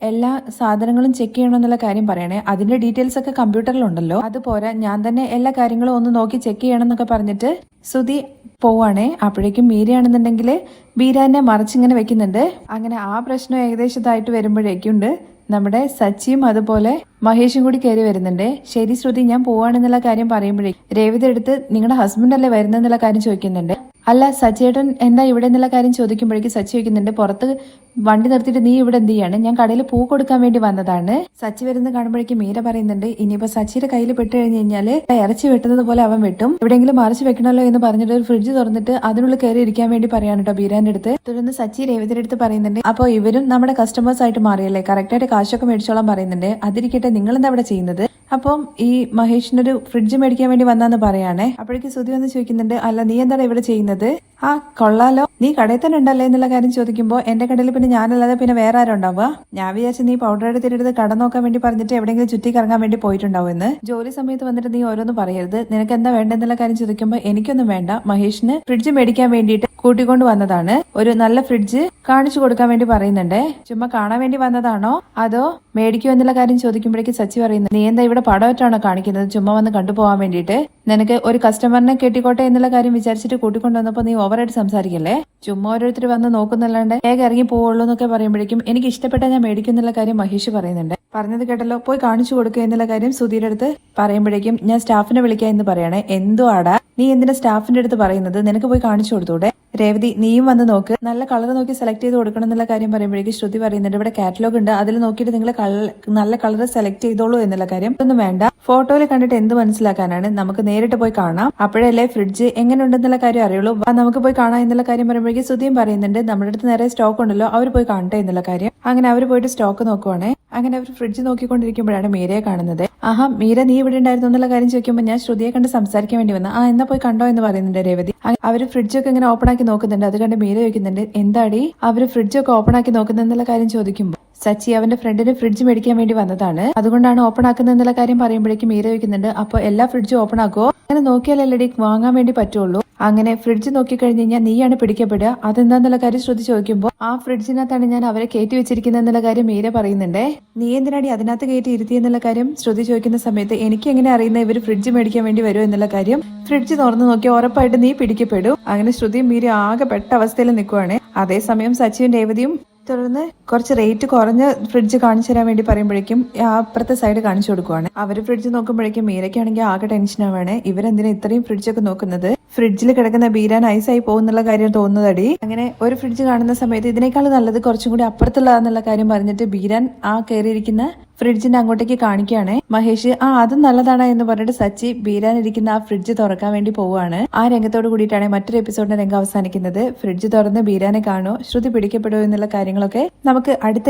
എല്ലാ സാധനങ്ങളും ചെക്ക് ചെയ്യണമെന്നുള്ള കാര്യം പറയണേ. അതിന്റെ ഡീറ്റെയിൽസ് ഒക്കെ കമ്പ്യൂട്ടറിലുണ്ടല്ലോ അത് പോരാ ഞാൻ തന്നെ എല്ലാ കാര്യങ്ങളും ഒന്ന് നോക്കി ചെക്ക് ചെയ്യണം എന്നൊക്കെ പറഞ്ഞിട്ട് സുതി പോവാണേ. അപ്പോഴേക്കും മീരയാണെന്നുണ്ടെങ്കിൽ ബീരാനെ മറിച്ചിങ്ങനെ വെക്കുന്നുണ്ട്. അങ്ങനെ ആ പ്രശ്നം ഏകദേശം ഇതായിട്ട് വരുമ്പോഴേക്കുണ്ട്. നമ്മുടെ സച്ചിയും അതുപോലെ മഹേഷും കൂടി കയറി വരുന്നുണ്ട്. ശരി ശ്രുതി ഞാൻ പോവാണെന്നുള്ള കാര്യം പറയുമ്പോഴേ രേവതി എടുത്ത് നിങ്ങളുടെ ഹസ്ബൻഡ് അല്ലേ വരുന്നെന്നുള്ള കാര്യം ചോദിക്കുന്നുണ്ട്. അല്ല സച്ചേട്ടൻ എന്താ ഇവിടെ എന്നുള്ള കാര്യം ചോദിക്കുമ്പോഴേക്കും സച്ചി ചോദിക്കുന്നുണ്ട് പുറത്ത് വണ്ടി നിർത്തിയിട്ട് നീ ഇവിടെ എന്ത് ചെയ്യാണ്? ഞാൻ കടയിൽ പൂ കൊടുക്കാൻ വേണ്ടി വന്നതാണ്. സച്ചി വരുന്ന കാണുമ്പോഴേക്കും മീര പറയുന്നുണ്ട് ഇനിയിപ്പോ സച്ചിയുടെ കയ്യിൽ പെട്ട് കഴിഞ്ഞു കഴിഞ്ഞാൽ ഇറച്ചി വെട്ടുന്നത് പോലെ അവൻ വെട്ടും. എവിടെയെങ്കിലും മറിച്ച് വെക്കണമല്ലോ എന്ന് പറഞ്ഞിട്ട് ഒരു ഫ്രിഡ്ജ് തുറന്നിട്ട് അതിനുള്ളിൽ കയറി ഇരിക്കാൻ വേണ്ടി പറയാണ് കേട്ടോ ബീരാന്റെ അടുത്ത്. തുടർന്ന് സച്ചി രേവതിയുടെ അടുത്ത് പറയുന്നുണ്ട് അപ്പോൾ ഇവരും നമ്മുടെ കസ്റ്റമേഴ്സ് ആയിട്ട് മാറിയല്ലേ? കറക്റ്റായിട്ട് കാശൊക്കെ മേടിച്ചോളാൻ പറയുന്നുണ്ട്. അതിരിക്കട്ടെ നിങ്ങൾ എന്താ അവിടെ ചെയ്യുന്നത്? അപ്പം ഈ മഹേഷിനൊരു ഫ്രിഡ്ജ് മേടിക്കാൻ വേണ്ടി വന്നാന്ന് പറയാണേ. അപ്പോഴേക്ക് സുധി വന്ന് ചോദിക്കുന്നുണ്ട് അല്ല നീ എന്താണ് ഇവിടെ ചെയ്യുന്നത്? ആ കൊള്ളാലോ. നീ കടയിൽ തന്നെ ഉണ്ടല്ലേ? എന്നുള്ള കാര്യം ചോദിക്കുമ്പോൾ എന്റെ കടയിൽ പിന്നെ ഞാനല്ലാതെ പിന്നെ വേറെ ആരും ഉണ്ടാവുക? ഞാൻ വിചാരിച്ചു നീ പൗഡർ എടുത്തിട്ട് കട നോക്കാൻ വേണ്ടി പറഞ്ഞിട്ട് എവിടെയെങ്കിലും ചുറ്റി കറങ്ങാൻ വേണ്ടി പോയിട്ടുണ്ടാവും എന്ന്. ജോലി സമയത്ത് വന്നിട്ട് നീ ഓരോന്നും പറയരുത്. നിനക്ക് എന്താ വേണ്ടെന്നുള്ള കാര്യം ചോദിക്കുമ്പോൾ എനിക്കൊന്നും വേണ്ട. മഹേഷിന് ഫ്രിഡ്ജ് മേടിക്കാൻ വേണ്ടിയിട്ട് കൂട്ടിക്കൊണ്ട് വന്നതാണ്. ഒരു നല്ല ഫ്രിഡ്ജ് കാണിച്ചു കൊടുക്കാൻ വേണ്ടി പറയുന്നുണ്ടേ. ചുമ്മാ കാണാൻ വേണ്ടി വന്നതാണോ? അതോ മേടിക്കോ എന്നുള്ള കാര്യം ചോദിക്കുമ്പോഴേക്ക് സച്ചി പറയുന്നു നീ എന്താ ഇവിടെ പടമായിട്ടാണോ കാണിക്കുന്നത്? ചുമ്മാ വന്ന് കണ്ടുപോകാൻ വേണ്ടിയിട്ട്. നിനക്ക് ഒരു കസ്റ്റമറിനെ കെട്ടിക്കോട്ടെ എന്നുള്ള കാര്യം വിചാരിച്ചിട്ട് കൂട്ടിക്കൊണ്ട് വന്നപ്പോ നീ ഓവറായിട്ട് സംസാരിക്കല്ലേ? ചുമ്മാ ഓരോരുത്തർ വന്ന് നോക്കുന്നല്ലാണ്ട് വേഗം ഇറങ്ങി പോവുള്ളൂ എന്നൊക്കെ പറയുമ്പോഴേക്കും എനിക്ക് ഇഷ്ടപ്പെട്ട ഞാൻ മേടിക്കും എന്നുള്ള കാര്യം മഹേഷ് പറയുന്നുണ്ട്. പറഞ്ഞത് കേട്ടല്ലോ പോയി കാണിച്ചു കൊടുക്കുക എന്നുള്ള കാര്യം സുധീരുടെ അടുത്ത് പറയുമ്പോഴേക്കും ഞാൻ സ്റ്റാഫിനെ വിളിക്കാം എന്ന് പറയണേ. എന്തോ ആടാ നീ എന്തിനാ സ്റ്റാഫിന്റെ അടുത്ത് പറയുന്നത്? നിനക്ക് പോയി കാണിച്ചു കൊടുത്തൂടെ? രേവതി നീയും വന്ന് നോക്ക്. നല്ല കളർ നോക്കി സെലക്ട് ചെയ്ത് കൊടുക്കണം എന്നുള്ള കാര്യം പറയുമ്പോഴേക്കും ശ്രുതി പറയുന്നുണ്ട് ഇവിടെ കാറ്റലോഗ് ഉണ്ട്. അതിൽ നോക്കിയിട്ട് നിങ്ങൾ നല്ല കളർ സെലക്ട് ചെയ്തോളൂ എന്നുള്ള കാര്യം. ഒന്നും വേണ്ട. ഫോട്ടോയിൽ കണ്ടിട്ട് എന്ത് മനസ്സിലാക്കാനാണ്? നമുക്ക് നേരിട്ട് പോയി കാണാം. അപ്പോഴല്ലേ ഫ്രിഡ്ജ് എങ്ങനെ ഉണ്ടെന്നുള്ള കാര്യം അറിയുള്ളൂ. നമുക്ക് പോയി കാണാം എന്നുള്ള കാര്യം പറയുമ്പോഴേക്കും ശ്രുതിയും പറയുന്നുണ്ട് നമ്മുടെ അടുത്ത് നേരെ സ്റ്റോക്ക് ഉണ്ടല്ലോ. അവർ പോയി കാണട്ടെ എന്നുള്ള കാര്യം. അങ്ങനെ അവർ പോയിട്ട് സ്റ്റോക്ക് നോക്കുവാണേ. അങ്ങനെ അവർ ഫ്രിഡ്ജ് നോക്കിക്കൊണ്ടിരിക്കുമ്പോഴാണ് മീരയെ കാണുന്നത്. ആഹാ മീര നീ ഇവിടെ ഉണ്ടായിരുന്നു എന്നുള്ള കാര്യം ചോദിക്കുമ്പോൾ ഞാൻ ശ്രുതിയെ കണ്ട് സംസാരിക്കാൻ വേണ്ടി വന്നു. ആ എന്നാ പോയി കണ്ടോ എന്ന് പറയുന്നുണ്ട് രേവതി. അവർ ഫ്രിഡ്ജൊക്കെ ഇങ്ങനെ ഓപ്പൺ ആക്കി നോക്കുന്നുണ്ട്. അത് കണ്ട് മീര ചോദിക്കുന്നുണ്ട് എന്താടി? അവർ ഫ്രിഡ്ജൊക്കെ ഓപ്പൺ ആക്കി നോക്കുന്നത് എന്നുള്ള കാര്യം ചോദിക്കുമ്പോൾ സച്ചി അവന്റെ ഫ്രണ്ടിന് ഫ്രിഡ്ജ് മേടിക്കാൻ വേണ്ടി വന്നതാണ്. അതുകൊണ്ടാണ് ഓപ്പൺ ആക്കുന്നത് എന്നുള്ള കാര്യം പറയുമ്പോഴേക്കും മീര ചോദിക്കുന്നുണ്ട് അപ്പോൾ എല്ലാ ഫ്രിഡ്ജും ഓപ്പൺ ആക്കുമോ അങ്ങനെ നോക്കിയാലല്ലേ വാങ്ങാൻ വേണ്ടി പറ്റുള്ളൂ. അങ്ങനെ ഫ്രിഡ്ജ് നോക്കിക്കഴിഞ്ഞ് കഴിഞ്ഞാൽ നീയാണ് പിടിക്കപ്പെടുക. അതെന്താന്നുള്ള കാര്യം ശ്രദ്ധിച്ച് നോക്കുമ്പോൾ ആ ഫ്രിഡ്ജിനകത്താണ് ഞാൻ അവരെ കയറ്റി വെച്ചിരിക്കുന്നത് എന്നുള്ള കാര്യം മീര പറയുന്നുണ്ടേ? നീ എന്തിനാടി അതിനകത്ത് കയറ്റി ഇരുത്തി എന്നുള്ള കാര്യം? ശ്രദ്ധിച്ച് ചോദിക്കുന്ന സമയത്ത് എനിക്ക് എങ്ങനെ അറിയുന്ന ഇവർ ഫ്രിഡ്ജ് മേടിക്കാൻ വേണ്ടി വരുമോ എന്നുള്ള കാര്യം? ഫ്രിഡ്ജ് തുറന്നു നോക്കിയാൽ ഉറപ്പായിട്ട് നീ പിടിക്കപ്പെടും. അങ്ങനെ ശ്രുതിയും മീര ആകെ പെട്ട അവസ്ഥയിൽ നിൽക്കുവാണ്. അതേസമയം സച്ചിയും രേവതിയും തുടർന്ന് കുറച്ച് റേറ്റ് കുറഞ്ഞ ഫ്രിഡ്ജ് കാണിച്ചു തരാൻ വേണ്ടി പറയുമ്പോഴേക്കും അപ്പുറത്തെ സൈഡ് കാണിച്ചു കൊടുക്കുവാണ്. അവർ ഫ്രിഡ്ജ് നോക്കുമ്പോഴേക്കും മീരയ്ക്കാണെങ്കിൽ ആകെ ടെൻഷൻ ആവാണ് ഇവരെന്തിനാ ഇത്രയും ഫ്രിഡ്ജൊക്കെ നോക്കുന്നത്? ഫ്രിഡ്ജിൽ കിടക്കുന്ന ബീരാൻ ഐസായി പോകുന്നുള്ള കാര്യം തോന്നുന്നതടി. അങ്ങനെ ഒരു ഫ്രിഡ്ജ് കാണുന്ന സമയത്ത് ഇതിനേക്കാൾ നല്ലത് കുറച്ചും കൂടി അപ്പുറത്തുള്ളതെന്നുള്ള കാര്യം പറഞ്ഞിട്ട് ബീരാൻ ആ കയറിയിരിക്കുന്ന ഫ്രിഡ്ജിന്റെ അങ്ങോട്ടേക്ക് കാണിക്കുകയാണ്. മഹേഷ് ആ അത് നല്ലതാണ് എന്ന് പറഞ്ഞിട്ട് സച്ചി ബീരാൻ ഇരിക്കുന്ന ആ ഫ്രിഡ്ജ് തുറക്കാൻ വേണ്ടി പോവുകയാണ്. ആ രംഗത്തോട് കൂടിയിട്ടാണ് മറ്റൊരു എപ്പിസോഡിന്റെ രംഗം അവസാനിക്കുന്നത്. ഫ്രിഡ്ജ് തുറന്ന് ബീരാനെ കാണുമോ ശ്രുതി പിടിക്കപ്പെടുമോ എന്നുള്ള കാര്യങ്ങളൊക്കെ നമുക്ക് അടുത്ത